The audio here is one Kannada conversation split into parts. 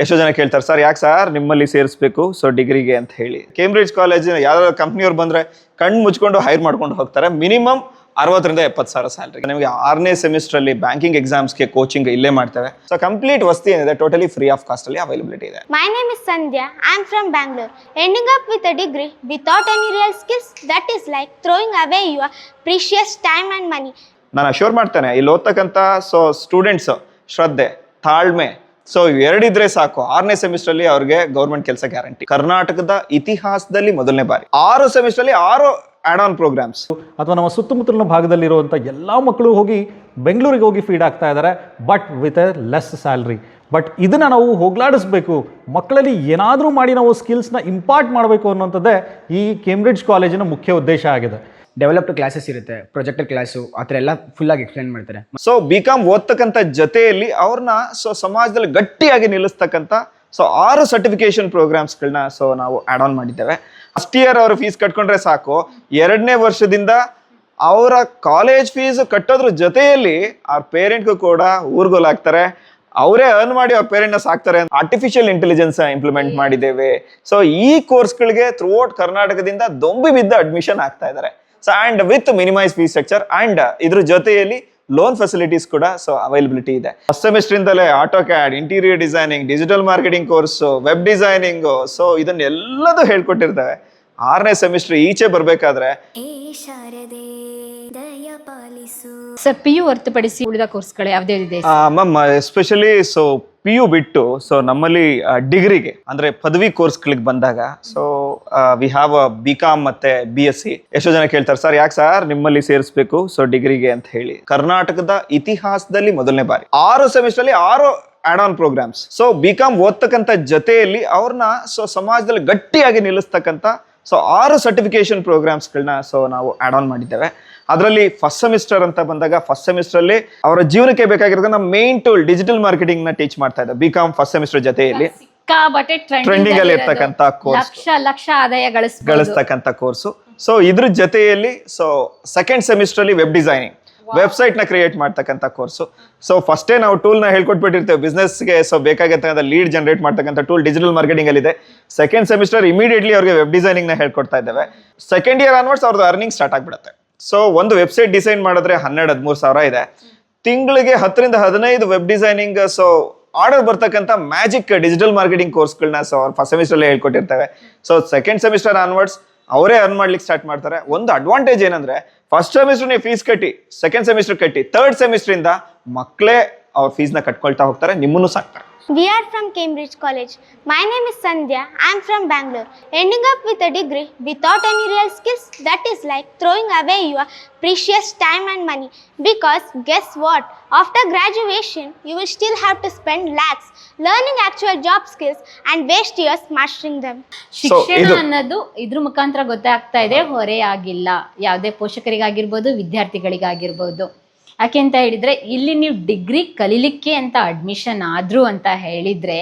ಎಷ್ಟೋ ಜನ ಕೇಳ್ತಾರೆ ಸರ್ ಯಾಕೆ ಸರ್ ನಿಮ್ಮಲ್ಲಿ ಸೇರಿಸ್ಬೇಕು ಸೊ ಡಿಗ್ರಿಗೆ ಅಂತ ಹೇಳಿ ಕೇಂಬ್ರಿಡ್ಜ್ ಕಾಲೇಜಿನ ಯಾವ್ದಾದ್ರು ಕಂಪ್ನಿಯವ್ರು ಬಂದರೆ ಕಣ್ಣು ಮುಚ್ಕೊಂಡು ಹೈರ್ ಮಾಡ್ಕೊಂಡು ಹೋಗ್ತಾರೆ ಮಿನಿಮಮ್ ಅರವತ್ತರಿಂದ ಎಪ್ಪತ್ತು ಸಾವಿರ ಸ್ಯಾಲ್ರಿ ನಿಮಗೆ ಆರನೇ ಸೆಮಿಸ್ಟ್ರಲ್ಲಿ ಬ್ಯಾಂಕಿಂಗ್ ಎಕ್ಸಾಮ್ಸ್ಗೆ ಕೋಚಿಂಗ್ ಇಲ್ಲೇ ಮಾಡ್ತೇವೆ ಸೊ ಕಂಪ್ಲೀಟ್ ವಸ್ತಿ ಏನಿದೆ ಟೋಟಲಿ ಫ್ರೀ ಆಫ್ ಕಾಸ್ಟ್ ಅಲ್ಲಿ ಅವೈಲಬಿಲಿಟಿ ಇದೆ My name is Sandhya. I am from Bangalore. Ending up with a degree without any real skills, that is like throwing away your precious time and money. ನಾನು ಅಶ್ಯೂರ್ ಮಾಡ್ತೇನೆ ಇಲ್ಲಿ ಓದ್ತಕ್ಕಂಥ ಸೊ ಸ್ಟೂಡೆಂಟ್ಸ್ ಶ್ರದ್ಧೆ ತಾಳ್ಮೆ ಸೊ ಎರಡಿದ್ರೆ ಸಾಕು. ಆರನೇ ಸೆಮಿಸ್ಟರ್ ಅಲ್ಲಿ ಅವ್ರಿಗೆ ಗೌರ್ಮೆಂಟ್ ಕೆಲಸ ಗ್ಯಾರಂಟಿ ಕರ್ನಾಟಕದ ಇತಿಹಾಸದಲ್ಲಿ ಮೊದಲನೇ ಬಾರಿ. ಆರು ಸೆಮಿಸ್ಟರ್ ಅಲ್ಲಿ ಆರು ಆಡ್ ಆನ್ ಪ್ರೋಗ್ರಾಮ್ಸ್ ಅಥವಾ ನಮ್ಮ ಸುತ್ತಮುತ್ತಲಿನ ಭಾಗದಲ್ಲಿರುವಂಥ ಎಲ್ಲ ಮಕ್ಕಳು ಹೋಗಿ ಬೆಂಗಳೂರಿಗೆ ಹೋಗಿ ಫೀಡ್ ಆಗ್ತಾ ಇದ್ದಾರೆ but with a less salary but ಇದನ್ನು ನಾವು ಹೋಗ್ಲಾಡಿಸ್ಬೇಕು. ಮಕ್ಕಳಲ್ಲಿ ಏನಾದರೂ ಮಾಡಿ ನಾವು ಸ್ಕಿಲ್ಸ್ನ ಇಂಪಾರ್ಟ್ ಮಾಡಬೇಕು ಅನ್ನೋಂಥದ್ದೇ ಈ ಕೇಂಬ್ರಿಡ್ಜ್ ಕಾಲೇಜಿನ ಮುಖ್ಯ ಉದ್ದೇಶ ಆಗಿದೆ. ಡೆವಲಪ್ಡ್ ಕ್ಲಾಸಸ್ ಇರುತ್ತೆ ಪ್ರೊಜೆಕ್ಟರ್ ಕ್ಲಾಸು ಆ ಥರ ಎಲ್ಲ ಫುಲ್ಲಾಗಿ ಎಕ್ಸ್ಪ್ಲೈನ್ ಮಾಡ್ತಾರೆ. ಸೊ ಬಿ ಕಾಮ್ ಓದ್ತಕ್ಕಂಥ ಜೊತೆಯಲ್ಲಿ ಅವ್ರನ್ನ ಸೊ ಸಮಾಜದಲ್ಲಿ ಗಟ್ಟಿಯಾಗಿ ನಿಲ್ಲಿಸ್ತಕ್ಕಂಥ ಸೊ ಆರು ಸರ್ಟಿಫಿಕೇಶನ್ ಪ್ರೋಗ್ರಾಮ್ಸ್ಗಳನ್ನ ಸೊ ನಾವು ಆಡ್ ಆನ್ ಮಾಡಿದ್ದೇವೆ. ಫಸ್ಟ್ ಇಯರ್ ಅವರು ಫೀಸ್ ಕಟ್ಕೊಂಡ್ರೆ ಸಾಕು. ಎರಡನೇ ವರ್ಷದಿಂದ ಅವರ ಕಾಲೇಜ್ ಫೀಸ್ ಕಟ್ಟೋದ್ರ ಜೊತೆಯಲ್ಲಿ ಅವ್ರ ಪೇರೆಂಟ್ಗೂ ಕೂಡ ಊರ್ಗೋಲಾಗ್ತಾರೆ ಅವರೇ ಅರ್ನ್ ಮಾಡಿ ಅವ್ರ ಪೇರೆಂಟ್ನ ಸಾಕ್ತಾರೆ ಆರ್ಟಿಫಿಷಿಯಲ್ ಇಂಟೆಲಿಜೆನ್ಸ್ ಇಂಪ್ಲಿಮೆಂಟ್ ಮಾಡಿದ್ದೇವೆ. ಸೊ ಈ ಕೋರ್ಸ್ಗಳಿಗೆ ಥ್ರೂಔಟ್ ಕರ್ನಾಟಕದಿಂದ ದೊಂಬಿ ಬಿದ್ದ ಅಡ್ಮಿಷನ್ ಆಗ್ತಾ ಇದ್ದಾರೆ so and with minimise fees structure and ಇದ್ರ ಜೊತೆಯಲ್ಲಿ ಲೋನ್ ಫೆಸಿಲಿಟೀಸ್ ಕೂಡ ಸೊ ಅವೈಲಬಿಲಿಟಿ ಇದೆ. ಫಸ್ಟ್ ಸೆಮಿಸ್ಟರ್ ಇಂದಲೇ AutoCAD interior designing digital marketing course web designing so ಇದನ್ನೆಲ್ಲದೂ ಹೇಳ್ಕೊಟ್ಟಿರ್ತೇವೆ. ಆರನೇ ಸೆಮಿಸ್ಟರ್ ಈಚೆ ಬರ್ಬೇಕಾದ್ರೆ ಸರ್ ಪಿ ಯು ಹೊರತುಪಡಿಸಿ ಉಳಿದ ಕೋರ್ಸ್ಗಳು ಇದೆ ma'am especially so P U ಬಿಟ್ಟು ಸೊ ನಮ್ಮಲ್ಲಿ ಡಿಗ್ರಿಗೆ ಅಂದ್ರೆ ಪದವಿ ಕೋರ್ಸ್ಗಳಿಗೆ ಬಂದಾಗ so we have B com ಮತ್ತೆ ಬಿ ಎಸ್ ಸಿ ಎಷ್ಟೋ ಜನ ಕೇಳ್ತಾರೆ ಸರ್ ಯಾಕೆ ಸರ್ ನಿಮ್ಮಲ್ಲಿ ಸೇರಿಸಬೇಕು? ಸೊ ಡಿಗ್ರಿಗೆ ಅಂತ ಹೇಳಿ. ಕರ್ನಾಟಕದ ಇತಿಹಾಸದಲ್ಲಿ ಮೊದಲನೇ ಬಾರಿ. ಆರು ಸೆಮಿಸ್ಟರ್ ಅಲ್ಲಿ ಆರು add on programmes so B com ಓದ್ತಕ್ಕಂಥ ಜೊತೆಯಲ್ಲಿ ಅವ್ರನ್ನ ಸೊ ಸಮಾಜದಲ್ಲಿ ಗಟ್ಟಿಯಾಗಿ ನಿಲ್ಲಿಸ್ತಕ್ಕಂಥ ಸೊ ಆರು ಸರ್ಟಿಫಿಕೇಶನ್ ಪ್ರೋಗ್ರಾಮ್ಸ್ಗಳನ್ನ ಸೊ ನಾವು ಆಡ್ ಆನ್ ಮಾಡಿದ್ದೇವೆ. ಅದರಲ್ಲಿ ಫಸ್ಟ್ ಸೆಮಿಸ್ಟರ್ ಅಂತ ಬಂದಾಗ ಫಸ್ಟ್ ಸೆಮಿಸ್ಟರ್ ಅಲ್ಲಿ ಅವರ ಜೀವನಕ್ಕೆ ಬೇಕಾಗಿರೋದನ್ನ ಮೇನ್ ಟೂಲ್ ಡಿಜಿಟಲ್ ಮಾರ್ಕೆಟಿಂಗ್ನ ಟೀಚ್ ಮಾಡ್ತಾ ಇದ್ದಾರೆ ಬಿಕಾಮ್ ಫಸ್ಟ್ ಸೆಮಿಸ್ಟರ್ ಜೊತೆಯಲ್ಲಿ ಸಿಕ್ಕಾಬಟ್ಟೆ Trending ಅಲ್ಲಿ ಇರ್ತಕ್ಕಂಥ ಕೋರ್ಸ್ ಲಕ್ಷ ಲಕ್ಷ ಆದಾಯ ಗಳಿಸ್ಬೋದು. ಗಳಿಸ್ತಕ್ಕಂಥ ಕೋರ್ಸು ಸೊ ಇದ್ರ ಜೊತೆಯಲ್ಲಿ ಸೊ ಸೆಕೆಂಡ್ ಸೆಮಿಸ್ಟರ್ ಅಲ್ಲಿ ವೆಬ್ ಡಿಸೈನಿಂಗ್ ವೆಬ್ಸೈಟ್ನ ಕ್ರಿಯೇಟ್ ಮಾಡ್ತಕ್ಕಂಥ ಕೋರ್ಸು ಸೊ ಫಸ್ಟೇ ನಾವು ಟೂಲ್ನ ಹೇಳ್ಕೊಟ್ಬಿಟ್ಟಿರ್ತೇವೆ ಬಿಸ್ನೆಸ್ಗೆ ಸೊ ಬೇಕಾಗಿರ್ತಕ್ಕಂಥ ಲೀಡ್ ಜನರೇಟ್ ಮಾಡ್ತಕ್ಕಂಥ ಟೂಲ್ ಡಿಜಿಟಲ್ ಮಾರ್ಕೆಟಿಂಗ್ ಅಲ್ಲಿ ಇದೆ. ಸೆಕೆಂಡ್ ಸೆಮಿಸ್ಟರ್ ಇಮಿಡಿಯೇಟ್ಲಿ ಅವ್ರಿಗೆ ವೆಬ್ ಡಿಸೈನಿಂಗ್ನ ಹೇಳ್ಕೊಡ್ತಾ ಇದ್ದೇವೆ. ಸೆಕೆಂಡ್ ಇಯರ್ ಆನ್ವರ್ಡ್ಸ್ ಅವ್ರದ್ದು ಅರ್ನಿಂಗ್ ಸ್ಟಾರ್ಟ್ ಆಗ್ಬಿಡುತ್ತೆ. ಸೊ ಒಂದು ವೆಬ್ಸೈಟ್ ಡಿಸೈನ್ ಮಾಡಿದ್ರೆ ಹನ್ನೆರಡು, ಹದಿಮೂರು ಸಾವಿರ ಇದೆ. ತಿಂಗಳಿಗೆ ಹತ್ತರಿಂದ ಹದಿನೈದು ವೆಬ್ ಡಿಸೈನಿಂಗ್ ಸೊ ಆರ್ಡರ್ ಬರ್ತಕ್ಕಂಥ ಮ್ಯಾಜಿಕ್ ಡಿಜಿಟಲ್ ಮಾರ್ಕೆಟಿಂಗ್ ಕೋರ್ಸ್ಗಳನ್ನ ಸೊ ಅವ್ರು first semester ಹೇಳ್ಕೊಟ್ಟಿರ್ತೇವೆ. So second semester onwards ಅವರೇ ಅರ್ನ್ ಮಾಡ್ಲಿಕ್ಕೆ ಸ್ಟಾರ್ಟ್ ಮಾಡ್ತಾರೆ. ಒಂದು ಅಡ್ವಾಂಟೇಜ್ ಏನಂದ್ರೆ ಫಸ್ಟ್ ಸೆಮಿಸ್ಟರ್ ನೀವು ಫೀಸ್ ಕಟ್ಟಿ ಸೆಕೆಂಡ್ ಸೆಮಿಸ್ಟರ್ ಕಟ್ಟಿ ಥರ್ಡ್ ಸೆಮಿಸ್ಟರ್ ಇಂದ ಮಕ್ಕಳೇ ಅವ್ರ ಫೀಸ್ನ ಕಟ್ಕೊಳ್ತಾ ಹೋಗ್ತಾರೆ, ನಿಮ್ಮನ್ನು ಸಾಕ್ತಾರೆ. We are from Cambridge College. My name is Sandhya. I am from Bangalore. Ending up with a degree without any real skills, that is like throwing away your precious time and money. Because guess what? After graduation, you will still have to spend lakhs learning actual job skills and waste years mastering them. ಶಿಕ್ಷಣ ಇದು- ಅನ್ನೋದು ಇದ್ರ ಮುಖಾಂತರ ಗೊತ್ತಾಗ್ತಾ ಇದೆ ಹೊರೆ ಆಗಿಲ್ಲ ಯಾವುದೇ ಪೋಷಕರಿಗಾಗಿರ್ಬೋದು ವಿದ್ಯಾರ್ಥಿಗಳಿಗಾಗಿರ್ಬೋದು ಯಾಕೆ ಅಂತ ಹೇಳಿದ್ರೆ, ಇಲ್ಲಿ ನೀವು ಡಿಗ್ರಿ ಕಲೀಲಿಕ್ಕೆ ಅಂತ ಅಡ್ಮಿಷನ್ ಆದ್ರು ಅಂತ ಹೇಳಿದ್ರೆ,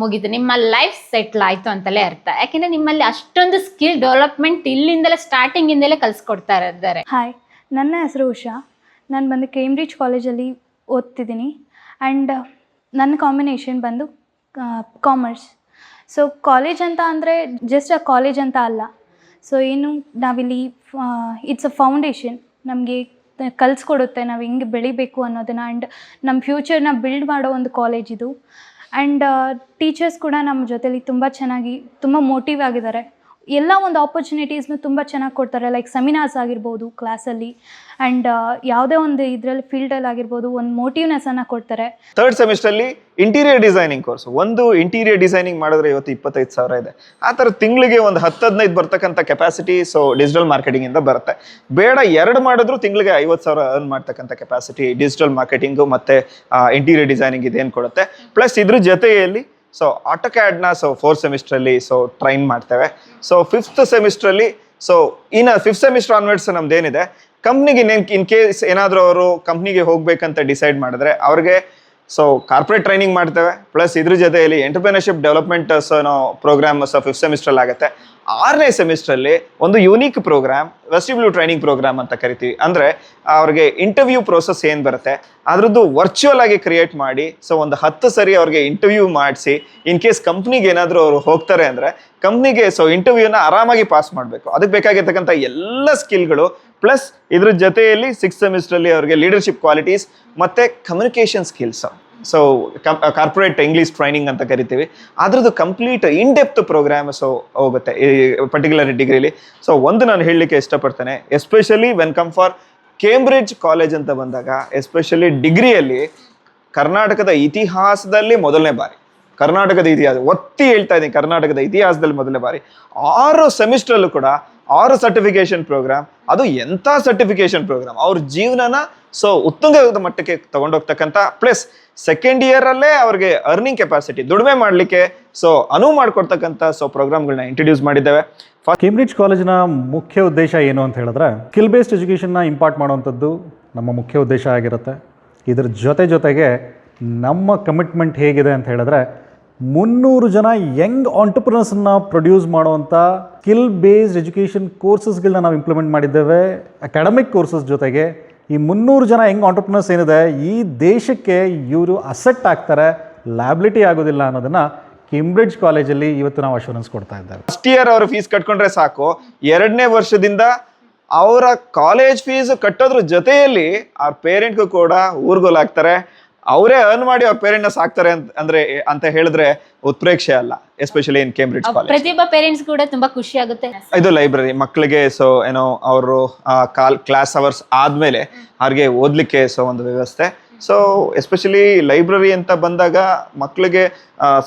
ಮುಗೀತು. ನಿಮ್ಮ ಲೈಫ್ ಸೆಟ್ಲ್ ಆಯ್ತು ಅಂತಲೇ ಅರ್ಥ. ಯಾಕೆಂದ್ರೆ ನಿಮ್ಮಲ್ಲಿ ಅಷ್ಟೊಂದು ಸ್ಕಿಲ್ ಡೆವಲಪ್ಮೆಂಟ್ ಇಲ್ಲಿಂದಲೇ ಸ್ಟಾರ್ಟಿಂಗ್ ಇಂದಲೇ ಕಲ್ಸ್ಕೊಡ್ತಾ ಇದ್ದಾರೆ. ಹಾಯ್ ನನ್ನ ಹೆಸರು ಉಷಾ. ನಾನು ಬಂದು ಕೇಂಬ್ರಿಡ್ಜ್ ಕಾಲೇಜಲ್ಲಿ ಓದ್ತಿದ್ದೀನಿ. ಆ್ಯಂಡ್ ನನ್ನ ಕಾಂಬಿನೇಷನ್ ಬಂದು ಕಾಮರ್ಸ್ ಸೊ ಕಾಲೇಜ್ ಅಂತ ಅಂದರೆ ಜಸ್ಟ್ ಅ ಕಾಲೇಜ್ ಅಂತ ಅಲ್ಲ. ಸೊ ಏನು ನಾವಿಲ್ಲಿ ಇಟ್ಸ್ ಅ ಫೌಂಡೇಶನ್ ನಮಗೆ ಕಲಿಸ್ಕೊಡುತ್ತೆ, ನಾವು ಹೆಂಗೆ ಬೆಳಿಬೇಕು ಅನ್ನೋದನ್ನು ಆ್ಯಂಡ್ ನಮ್ಮ ಫ್ಯೂಚರ್ನ ಬಿಲ್ಡ್ ಮಾಡೋ ಒಂದು ಕಾಲೇಜ್ ಇದು. ಆ್ಯಂಡ್ ಟೀಚರ್ಸ್ ಕೂಡ ನಮ್ಮ ಜೊತೇಲಿ ತುಂಬ ಚೆನ್ನಾಗಿ, ತುಂಬ ಮೋಟಿವ್ ಆಗಿದ್ದಾರೆ. ಎಲ್ಲ ಒಂದು ಆಪರ್ಚುನಿಟೀಸ್ನು ತುಂಬ ಚೆನ್ನಾಗಿ ಕೊಡ್ತಾರೆ. ಲೈಕ್ ಸೆಮಿನಾರ್ಸ್ ಆಗಿರ್ಬೋದು ಕ್ಲಾಸಲ್ಲಿ ಆ್ಯಂಡ್ ಯಾವುದೇ ಒಂದು ಇದರಲ್ಲಿ ಫೀಲ್ಡಲ್ಲಿ ಆಗಿರ್ಬೋದು ಒಂದು ಮೋಟಿವ್ನೆಸ್ಸನ್ನು ಕೊಡ್ತಾರೆ. ಥರ್ಡ್ ಸೆಮಿಸ್ಟರ್ ಅಲ್ಲಿ ಇಂಟೀರಿಯರ್ ಡಿಸೈನಿಂಗ್ ಕೋರ್ಸ್ ಒಂದು ಇಂಟೀರಿಯರ್ ಡಿಸೈನಿಂಗ್ ಮಾಡಿದ್ರೆ ಇವತ್ತು ಇಪ್ಪತ್ತೈದು ಸಾವಿರ ಇದೆ. ಆ ಥರ ತಿಂಗಳಿಗೆ ಒಂದು ಹತ್ತು ಹದಿನೈದು ಬರ್ತಕ್ಕಂಥ ಕೆಪಾಸಿಟಿ ಸೊ ಡಿಜಿಟಲ್ ಮಾರ್ಕೆಟಿಂಗ್ ಇಂದ ಬರುತ್ತೆ. ಬೇಡ, ಎರಡು ಮಾಡಿದ್ರು ತಿಂಗಳಿಗೆ ಐವತ್ತು ಸಾವಿರ ಅರ್ನ್ ಮಾಡ್ತಕ್ಕಂಥ ಕೆಪಾಸಿಟಿ ಡಿಜಿಟಲ್ ಮಾರ್ಕೆಟಿಂಗು ಮತ್ತೆ ಇಂಟೀರಿಯರ್ ಡಿಸೈನಿಂಗ್ ಇದೇನು ಕೊಡುತ್ತೆ. ಪ್ಲಸ್ ಇದ್ರ ಜೊತೆಯಲ್ಲಿ ಸೊ ಆಟೋಕ್ಯಾಡ್ನ ಸೊ ಫೋರ್ತ್ ಸೆಮಿಸ್ಟ್ರಲ್ಲಿ ಸೊ ಟ್ರೈನ್ ಮಾಡ್ತೇವೆ. ಸೊ ಫಿಫ್ತ್ ಸೆಮಿಸ್ಟ್ರಲ್ಲಿ ಸೊ ಇನ್ನು ಫಿಫ್ತ್ ಸೆಮಿಸ್ಟರ್ ಆನ್ವರ್ಡ್ಸ್ ನಮ್ದೇನಿದೆ ಕಂಪ್ನಿಗೆ ಇನ್ನೇನು ಇನ್ ಕೇಸ್ ಏನಾದರೂ ಅವರು ಕಂಪ್ನಿಗೆ ಹೋಗ್ಬೇಕಂತ ಡಿಸೈಡ್ ಮಾಡಿದ್ರೆ, ಅವ್ರಿಗೆ ಸೊ ಕಾರ್ಪೊರೇಟ್ ಟ್ರೈನಿಂಗ್ ಮಾಡ್ತೇವೆ. ಪ್ಲಸ್ ಇದ್ರ ಜೊತೆಯಲ್ಲಿ entrepreneurship development so program so fifth ಸೆಮಿಸ್ಟ್ರಲ್ಲಿ ಆಗುತ್ತೆ. ಆರನೇ ಸೆಮಿಸ್ಟ್ರಲ್ಲಿ ಒಂದು unique program vestibule training program ಅಂತ ಕರಿತೀವಿ. ಅಂದರೆ, ಅವ್ರಿಗೆ ಇಂಟರ್ವ್ಯೂ ಪ್ರೋಸೆಸ್ ಏನು ಬರುತ್ತೆ, ಅದರದ್ದು ವರ್ಚುವಲ್ ಆಗಿ ಕ್ರಿಯೇಟ್ ಮಾಡಿ ಸೊ ಒಂದು ಹತ್ತು ಸರಿ ಅವ್ರಿಗೆ ಇಂಟರ್ವ್ಯೂ ಮಾಡಿಸಿ ಇನ್ ಕೇಸ್ ಕಂಪ್ನಿಗೆ ಏನಾದರೂ ಅವರು ಹೋಗ್ತಾರೆ ಅಂದರೆ ಕಂಪ್ನಿಗೆ ಸೊ ಇಂಟರ್ವ್ಯೂನ ಆರಾಮಾಗಿ ಪಾಸ್ ಮಾಡಬೇಕು. ಅದಕ್ಕೆ ಬೇಕಾಗಿರ್ತಕ್ಕಂಥ ಎಲ್ಲ ಸ್ಕಿಲ್ಗಳು ಪ್ಲಸ್ ಇದ್ರ ಜೊತೆಯಲ್ಲಿ ಸಿಕ್ಸ್ ಸೆಮಿಸ್ಟ್ರಲ್ಲಿ ಅವ್ರಿಗೆ ಲೀಡರ್ಶಿಪ್ ಕ್ವಾಲಿಟೀಸ್ ಮತ್ತು communication skills so corporate English training ಅಂತ ಕರಿತೀವಿ. ಅದ್ರದ್ದು complete in depth program so ಹೋಗುತ್ತೆ, ಈ ಪರ್ಟಿಕ್ಯುಲರ್ ಡಿಗ್ರಿಲಿ ಸೊ ಒಂದು ನಾನು ಹೇಳಲಿಕ್ಕೆ ಇಷ್ಟಪಡ್ತೇನೆ especially when come for Cambridge college ಅಂತ ಬಂದಾಗ ಎಸ್ಪೆಷಲಿ ಡಿಗ್ರಿಯಲ್ಲಿ ಕರ್ನಾಟಕದ ಇತಿಹಾಸದಲ್ಲಿ ಮೊದಲನೇ ಬಾರಿ, ಕರ್ನಾಟಕದ ಇತಿಹಾಸ, ಒತ್ತಿ ಹೇಳ್ತಾ ಇದ್ದೀನಿ, ಕರ್ನಾಟಕದ ಇತಿಹಾಸದಲ್ಲಿ ಮೊದಲನೇ ಬಾರಿ, ಆರು ಸೆಮಿಸ್ಟ್ರಲ್ಲೂ ಕೂಡ, ಆರು ಸರ್ಟಿಫಿಕೇಶನ್ ಪ್ರೋಗ್ರಾಮ್ ಅದು ಎಂಥ ಸರ್ಟಿಫಿಕೇಶನ್ ಪ್ರೋಗ್ರಾಮ್ ಅವ್ರ ಜೀವನನ ಸೊ ಉತ್ತುಂಗದ ಮಟ್ಟಕ್ಕೆ ತಗೊಂಡೋಗ್ತಕ್ಕಂಥ ಪ್ಲಸ್ ಸೆಕೆಂಡ್ ಇಯರಲ್ಲೇ ಅವ್ರಿಗೆ ಅರ್ನಿಂಗ್ ಕೆಪಾಸಿಟಿ ದುಡಿಮೆ ಮಾಡಲಿಕ್ಕೆ ಸೊ ಅನುವು ಮಾಡಿಕೊಡ್ತಕ್ಕಂಥ ಸೊ ಪ್ರೋಗ್ರಾಮ್ಗಳನ್ನ ಇಂಟ್ರೊಡ್ಯೂಸ್ ಮಾಡಿದ್ದೇವೆ. ಕೇಂಬ್ರಿಡ್ಜ್ ಕಾಲೇಜಿನ ಮುಖ್ಯ ಉದ್ದೇಶ ಏನು ಅಂತ ಹೇಳಿದ್ರೆ ಸ್ಕಿಲ್ ಬೇಸ್ಡ್ ಎಜುಕೇಷನ್ನ ಇಂಪಾರ್ಟ್ ಮಾಡುವಂಥದ್ದು ನಮ್ಮ ಮುಖ್ಯ ಉದ್ದೇಶ ಆಗಿರುತ್ತೆ. ಇದರ ಜೊತೆ ಜೊತೆಗೆ ನಮ್ಮ ಕಮಿಟ್ಮೆಂಟ್ ಹೇಗಿದೆ ಅಂತ ಹೇಳಿದ್ರೆ, ಮುನ್ನೂರು ಜನ ಯಂಗ್ ಆಂಟರ್ಪ್ರಿನರ್ಸನ್ನ ಪ್ರೊಡ್ಯೂಸ್ ಮಾಡುವಂಥ ಸ್ಕಿಲ್ ಬೇಸ್ಡ್ ಎಜುಕೇಷನ್ ಕೋರ್ಸಸ್ಗಳನ್ನ ನಾವು ಇಂಪ್ಲಿಮೆಂಟ್ ಮಾಡಿದ್ದೇವೆ. ಅಕಾಡೆಮಿಕ್ ಕೋರ್ಸಸ್ ಜೊತೆಗೆ ಈ ಮುನ್ನೂರು ಜನ ಹೆಂಗೆ ಆಂಟ್ರಪ್ರನರ್ಸ್ ಏನಿದೆ, ಈ ದೇಶಕ್ಕೆ ಇವರು ಅಸೆಟ್ ಆಗ್ತಾರೆ ಲ್ಯಾಬಿಲಿಟಿ ಆಗೋದಿಲ್ಲ ಅನ್ನೋದನ್ನು ಕೇಂಬ್ರಿಡ್ಜ್ ಕಾಲೇಜಲ್ಲಿ ಇವತ್ತು ನಾವು ಅಶ್ಯೂರೆನ್ಸ್ ಕೊಡ್ತಾ ಇದ್ದಾರೆ ಫಸ್ಟ್ ಇಯರ್ ಅವರು ಫೀಸ್ ಕಟ್ಕೊಂಡ್ರೆ ಸಾಕು, ಎರಡನೇ ವರ್ಷದಿಂದ ಅವರ ಕಾಲೇಜ್ ಫೀಸ್ ಕಟ್ಟೋದ್ರ ಜೊತೆಯಲ್ಲಿ ಅವ್ರ ಪೇರೆಂಟ್ಗೂ ಕೂಡ ಊರ್ಗೋಲಾಗ್ತಾರೆ ಅವರೇ ಅರ್ನ್ ಮಾಡಿ ಅವ್ರ ಪೇರೆಂಟ್ನ ಸಾಕ್ತಾರೆ ಅಂತ ಅಂದ್ರೆ ಅಂತ ಹೇಳಿದ್ರೆ ಉತ್ಪ್ರೇಕ್ಷೆ ಅಲ್ಲ ಎಸ್ಪೆಷಲಿ ಇನ್ ಕೇಂಬ್ರಿಡ್ಜ್ ಕಾಲೇಜ್ ಪ್ರತಿಯೊಬ್ಬ ಪೇರೆಂಟ್ಸ್ ಕೂಡ ತುಂಬಾ ಖುಷಿ ಆಗುತ್ತೆ. ಇದು ಲೈಬ್ರರಿ ಮಕ್ಕಳಿಗೆ ಸೊ ಏನೋ ಅವರು ಕಾಲ್ ಕ್ಲಾಸ್ ಅವರ್ಸ್ ಆದ್ಮೇಲೆ ಅವ್ರಿಗೆ ಓದ್ಲಿಕ್ಕೆ ಸೊ ಒಂದು ವ್ಯವಸ್ಥೆ. ಸೊ ಎಸ್ಪೆಷಲಿ ಲೈಬ್ರರಿ ಅಂತ ಬಂದಾಗ ಮಕ್ಕಳಿಗೆ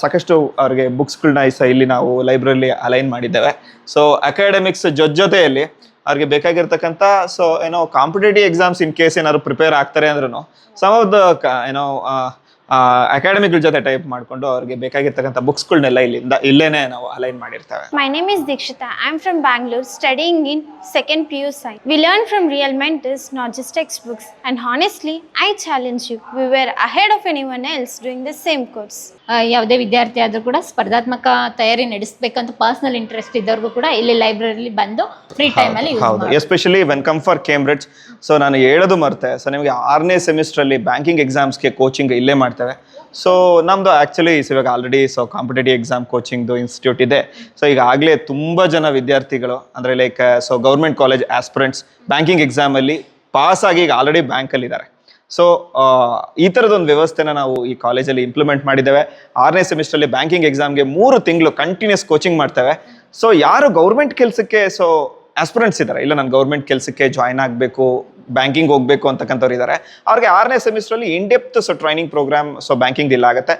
ಸಾಕಷ್ಟು ಅವ್ರಿಗೆ ಬುಕ್ಸ್ಗಳನ್ನ ಸಹ ಇಲ್ಲಿ ನಾವು ಲೈಬ್ರರಿಲಿ ಅಲೈನ್ ಮಾಡಿದ್ದೇವೆ. ಸೊ ಅಕಾಡೆಮಿಕ್ಸ್ ಜೊತೆಯಲ್ಲಿ ಅವ್ರಿಗೆ ಬೇಕಾಗಿರ್ತಕ್ಕಂಥ ಸೊ ಏನೋ ಕಾಂಪಿಟೇಟಿವ್ ಎಕ್ಸಾಮ್ಸ್ ಇನ್ ಕೇಸ್ ಏನಾದ್ರು ಪ್ರಿಪೇರ್ ಆಗ್ತಾರೆ ಅಂದ್ರೂ ಸಮ್ ಆಫ್ ದ ಏನೋ ಅಕಾಡೆಮಿಕ್ಗಳ ಜೊತೆ ಟೈಪ್ ಮಾಡ್ಕೊಂಡು ಅವ್ರಿಗೆ ಬೇಕಾಗಿರ್ತಕ್ಕಂಥ ಬುಕ್ಸ್ಗಳನ್ನೆಲ್ಲ ಇಲ್ಲಿಂದ ಇಲ್ಲೇನೆ ನಾವು ಅಲೈನ್ ಮಾಡಿರ್ತೇವೆ My name is Dikshita. I'm from Bangalore studying in second PU science. We learn from real mentors, not just textbooks. And honestly, I challenge you. We were ahead of anyone else doing the same course. Course ಯಾವುದೇ ವಿದ್ಯಾರ್ಥಿ ಆದರೂ ಕೂಡ ಸ್ಪರ್ಧಾತ್ಮಕ ತಯಾರಿ ನಡೆಸಬೇಕಂತ ಪರ್ಸನಲ್ ಇಂಟ್ರೆಸ್ಟ್ ಇದ್ದವ್ರಿಗೂ ಕೂಡ ಇಲ್ಲಿ ಲೈಬ್ರರಿಲಿ ಬಂದು ಫ್ರೀ ಟೈಮಲ್ಲಿ ಯೂಸ್ ಹೌದು especially when come for Cambridge so ನಾನು ಹೇಳೋದು ಮರ್ತೆ ಸೊ ನಿಮಗೆ ಆರನೇ ಸೆಮಿಸ್ಟ್ರಲ್ಲಿ ಬ್ಯಾಂಕಿಂಗ್ ಎಕ್ಸಾಮ್ಸ್ಗೆ ಕೋಚಿಂಗ್ ಇಲ್ಲೇ ಮಾಡ್ತೇವೆ. ಸೊ ನಮ್ಮದು ಆ್ಯಕ್ಚುಲಿ ಇವಾಗ ಆಲ್ರೆಡಿ ಸೊ ಕಾಂಪಿಟೇಟಿವ್ ಎಕ್ಸಾಮ್ ಕೋಚಿಂಗ್ದು ಇನ್ಸ್ಟಿಟ್ಯೂಟ್ ಇದೆ. ಸೊ ಈಗ ಆಗಲೇ ತುಂಬ ಜನ ವಿದ್ಯಾರ್ಥಿಗಳು, ಅಂದರೆ like so government college aspirants banking ಎಕ್ಸಾಮಲ್ಲಿ ಪಾಸ್ ಆಗಿ ಈಗ ಆಲ್ರೆಡಿ ಬ್ಯಾಂಕಲ್ಲಿದ್ದಾರೆ ಸೊ ಈ ಥರದೊಂದು ವ್ಯವಸ್ಥೆನ ನಾವು ಈ ಕಾಲೇಜಲ್ಲಿ ಇಂಪ್ಲಿಮೆಂಟ್ ಮಾಡಿದ್ದೇವೆ. ಆರನೇ ಸೆಮಿಸ್ಟ್ರಲ್ಲಿ ಬ್ಯಾಂಕಿಂಗ್ ಎಕ್ಸಾಮ್ಗೆ ಮೂರು ತಿಂಗಳು ಕಂಟಿನ್ಯೂಸ್ ಕೋಚಿಂಗ್ ಮಾಡ್ತೇವೆ. ಸೊ ಯಾರು ಗೌರ್ಮೆಂಟ್ ಕೆಲಸಕ್ಕೆ ಸೊ ಆಸ್ಪಿರೆಂಟ್ಸ್ ಇದ್ದಾರೆ ಇಲ್ಲ, ನಾನು ಗೌರ್ಮೆಂಟ್ ಕೆಲಸಕ್ಕೆ ಜಾಯ್ನ್ ಆಗಬೇಕು ಬ್ಯಾಂಕಿಂಗ್ ಹೋಗಬೇಕು ಅಂತಕ್ಕಂಥವ್ರು ಇದ್ದಾರೆ ಅವ್ರಿಗೆ ಆರನೇ ಸೆಮಿಸ್ಟ್ರಲ್ಲಿ in depth so training program so banking ಇಲ್ಲ ಆಗುತ್ತೆ.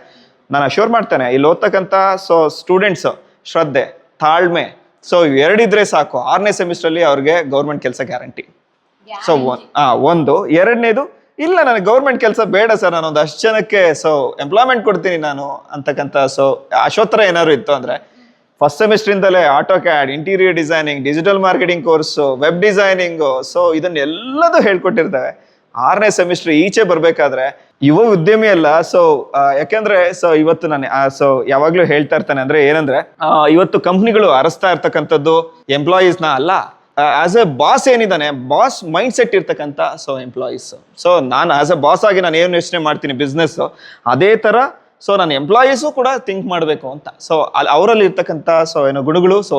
ನಾನು ಅಶ್ಯೂರ್ ಮಾಡ್ತೇನೆ ಇಲ್ಲಿ ಓದ್ತಕ್ಕಂಥ ಸೊ ಸ್ಟೂಡೆಂಟ್ಸ್ ಶ್ರದ್ಧೆ ತಾಳ್ಮೆ ಸೊ ಎರಡಿದ್ರೆ ಸಾಕು. ಆರನೇ ಸೆಮಿಸ್ಟ್ರಲ್ಲಿ ಅವ್ರಿಗೆ ಗೌರ್ಮೆಂಟ್ ಕೆಲಸ ಗ್ಯಾರಂಟಿ ಸೊ ಒಂದು. ಎರಡನೇದು ಇಲ್ಲ ನನಗೆ ಗೌರ್ಮೆಂಟ್ ಕೆಲಸ ಬೇಡ ಸರ್ ನಾನು ಒಂದು ಅಷ್ಟು ಜನಕ್ಕೆ ಸೊ ಎಂಪ್ಲಾಯ್ಮೆಂಟ್ ಕೊಡ್ತೀನಿ ನಾನು ಅಂತಕ್ಕಂಥ ಸೊ ಅಶೋತ್ತರ ಏನಾದ್ರು ಇತ್ತು ಅಂದರೆ first ಸೆಮಿಸ್ಟ್ರಿಂದಲೇ AutoCAD interior designing digital marketing course web designing so ಇದನ್ನೆಲ್ಲದೂ ಹೇಳ್ಕೊಟ್ಟಿರ್ತವೆ. ಆರನೇ ಸೆಮಿಸ್ಟರ್ ಈಚೆ ಬರಬೇಕಾದ್ರೆ ಯುವ ಉದ್ಯಮಿ ಅಲ್ಲ ಸೊ ಯಾಕೆಂದ್ರೆ ಸೊ ಇವತ್ತು ನಾನು ಸೊ ಯಾವಾಗ್ಲೂ ಹೇಳ್ತಾ ಇರ್ತಾನೆ ಅಂದ್ರೆ ಏನಂದ್ರೆ ಇವತ್ತು ಕಂಪ್ನಿಗಳು ಅರಸ್ತಾ ಇರ್ತಕ್ಕಂಥದ್ದು ಎಂಪ್ಲಾಯೀಸ್ನ ಅಲ್ಲ ಆಸ್ ಎ ಬಾಸ್ ಏನಿದ್ದಾನೆ ಬಾಸ್ ಮೈಂಡ್ ಸೆಟ್ ಇರ್ತಕ್ಕಂಥ ಸೊ ಎಂಪ್ಲಾಯೀಸ್ ಸೊ ನಾನು ಆಸ್ ಎ ಬಾಸ್ ಆಗಿ ನಾನು ಏನು ಯೋಚನೆ ಮಾಡ್ತೀನಿ ಬಿಸ್ನೆಸ್ ಅದೇ ಥರ ಸೊ ನನ್ನ ಎಂಪ್ಲಾಯೀಸು ಕೂಡ ಥಿಂಕ್ ಮಾಡಬೇಕು ಅಂತ. ಸೊ ಅಲ್ಲಿ ಅವರಲ್ಲಿ ಇರ್ತಕ್ಕಂಥ ಸೊ ಏನೋ ಗುಣಗಳು ಸೊ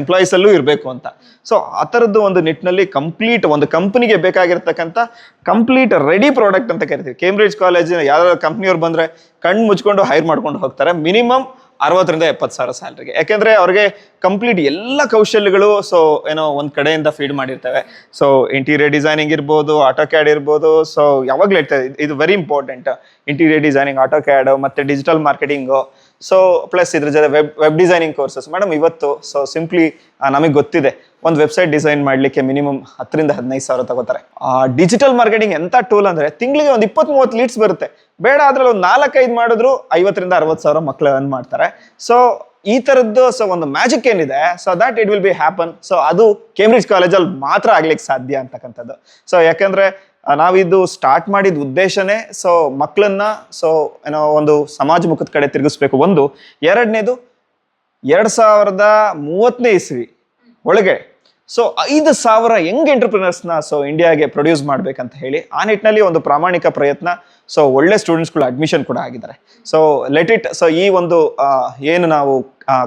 ಎಂಪ್ಲಾಯೀಸಲ್ಲೂ ಇರಬೇಕು ಅಂತ. ಸೊ ಆ ಥರದ್ದು ಒಂದು ನಿಟ್ಟಿನಲ್ಲಿ ಕಂಪ್ಲೀಟ್ ಒಂದು ಕಂಪ್ನಿಗೆ ಬೇಕಾಗಿರ್ತಕ್ಕಂಥ ಕಂಪ್ಲೀಟ್ ರೆಡಿ ಪ್ರಾಡಕ್ಟ್ ಅಂತ ಕರಿತೀವಿ. ಕೇಂಬ್ರಿಡ್ಜ್ ಕಾಲೇಜಿನ ಯಾವ್ದಾದ್ರು ಕಂಪ್ನಿಯವ್ರು ಬಂದರೆ ಕಣ್ಣು ಮುಚ್ಕೊಂಡು ಹೈರ್ ಮಾಡ್ಕೊಂಡು ಹೋಗ್ತಾರೆ. ಮಿನಿಮಮ್ ಅರವತ್ತರಿಂದ ಎಪ್ಪತ್ತು ಸಾವಿರ ಸ್ಯಾಲ್ರಿಗೆ. ಯಾಕೆಂದ್ರೆ ಅವ್ರಿಗೆ ಕಂಪ್ಲೀಟ್ ಎಲ್ಲ ಕೌಶಲ್ಯಗಳು ಸೊ ಏನೋ ಒಂದು ಕಡೆಯಿಂದ ಫೀಡ್ ಮಾಡಿರ್ತವೆ. ಸೊ ಇಂಟೀರಿಯರ್ ಡಿಸೈನಿಂಗ್ ಇರ್ಬೋದು ಆಟೋ ಕ್ಯಾಡ್ ಇರ್ಬೋದು ಸೊ ಯಾವಾಗಲೂ ಇರ್ತದೆ. ಇದು- very important interior designing AutoCAD ಮತ್ತೆ ಡಿಜಿಟಲ್ ಮಾರ್ಕೆಟಿಂಗು ಸೊ ಪ್ಲಸ್ ಇದ್ರ ಜೊತೆ web web designing courses madam ಇವತ್ತು ಸೊ ಸಿಂಪ್ಲಿ ನಮಗೆ ಗೊತ್ತಿದೆ. ಒಂದು ವೆಬ್ಸೈಟ್ ಡಿಸೈನ್ ಮಾಡಲಿಕ್ಕೆ ಮಿನಿಮಮ್ ಹತ್ತರಿಂದ ಹದಿನೈದು ಸಾವಿರ ತಗೋತಾರೆ. ಡಿಜಿಟಲ್ ಮಾರ್ಕೆಟಿಂಗ್ ಎಂಥ ಟೂಲ್ ಅಂದರೆ ತಿಂಗಳಿಗೆ ಒಂದು ಇಪ್ಪತ್ತ್ ಮೂವತ್ತು ಲೀಡ್ಸ್ ಬರುತ್ತೆ. ಬೇಡ, ಅದರಲ್ಲಿ ಒಂದು ನಾಲ್ಕೈದು ಮಾಡಿದ್ರು ಐವತ್ತರಿಂದ ಅರವತ್ತು ಸಾವಿರ ಮಕ್ಕಳು ಅರ್ನ್ ಮಾಡ್ತಾರೆ. ಸೊ ಈ ಥರದ್ದು ಸೊ ಒಂದು ಮ್ಯಾಜಿಕ್ ಏನಿದೆ so that it will be happen so ಅದು ಕೇಂಬ್ರಿಡ್ಜ್ ಕಾಲೇಜಲ್ಲಿ ಮಾತ್ರ ಆಗ್ಲಿಕ್ಕೆ ಸಾಧ್ಯ ಅಂತಕ್ಕಂಥದ್ದು. ಸೊ ಯಾಕಂದ್ರೆ ನಾವಿದು ಸ್ಟಾರ್ಟ್ ಮಾಡಿದ ಉದ್ದೇಶನೇ ಸೊ ಮಕ್ಕಳನ್ನ ಸೊ ಏನೋ ಒಂದು ಸಮಾಜ ಮುಖದ ಕಡೆ ತಿರುಗಿಸ್ಬೇಕು. ಒಂದು, ಎರಡನೇದು, ಎರಡು ಸಾವಿರದ ಮೂವತ್ತನೇ ಇಸ್ವಿ ಒಳಗೆ. ಸೊ ಐದು ಸಾವಿರ ಯಂಗ್ ಎಂಟರ್ಪ್ರಿನರ್ಸ್ನ ಸೊ ಇಂಡಿಯಾಗೆ ಪ್ರೊಡ್ಯೂಸ್ ಮಾಡ್ಬೇಕಂತ ಹೇಳಿ, ಆ ನಿಟ್ಟಿನಲ್ಲಿ ಒಂದು ಪ್ರಾಮಾಣಿಕ ಪ್ರಯತ್ನ ಸೊ ಒಳ್ಳೆ ಸ್ಟೂಡೆಂಟ್ಸ್ಗಳು ಅಡ್ಮಿಷನ್ ಕೂಡ ಆಗಿದ್ದಾರೆ. ಸೊ ಲೆಟ್ ಇಟ್ ಸೊ ಈ ಒಂದು ಏನು ನಾವು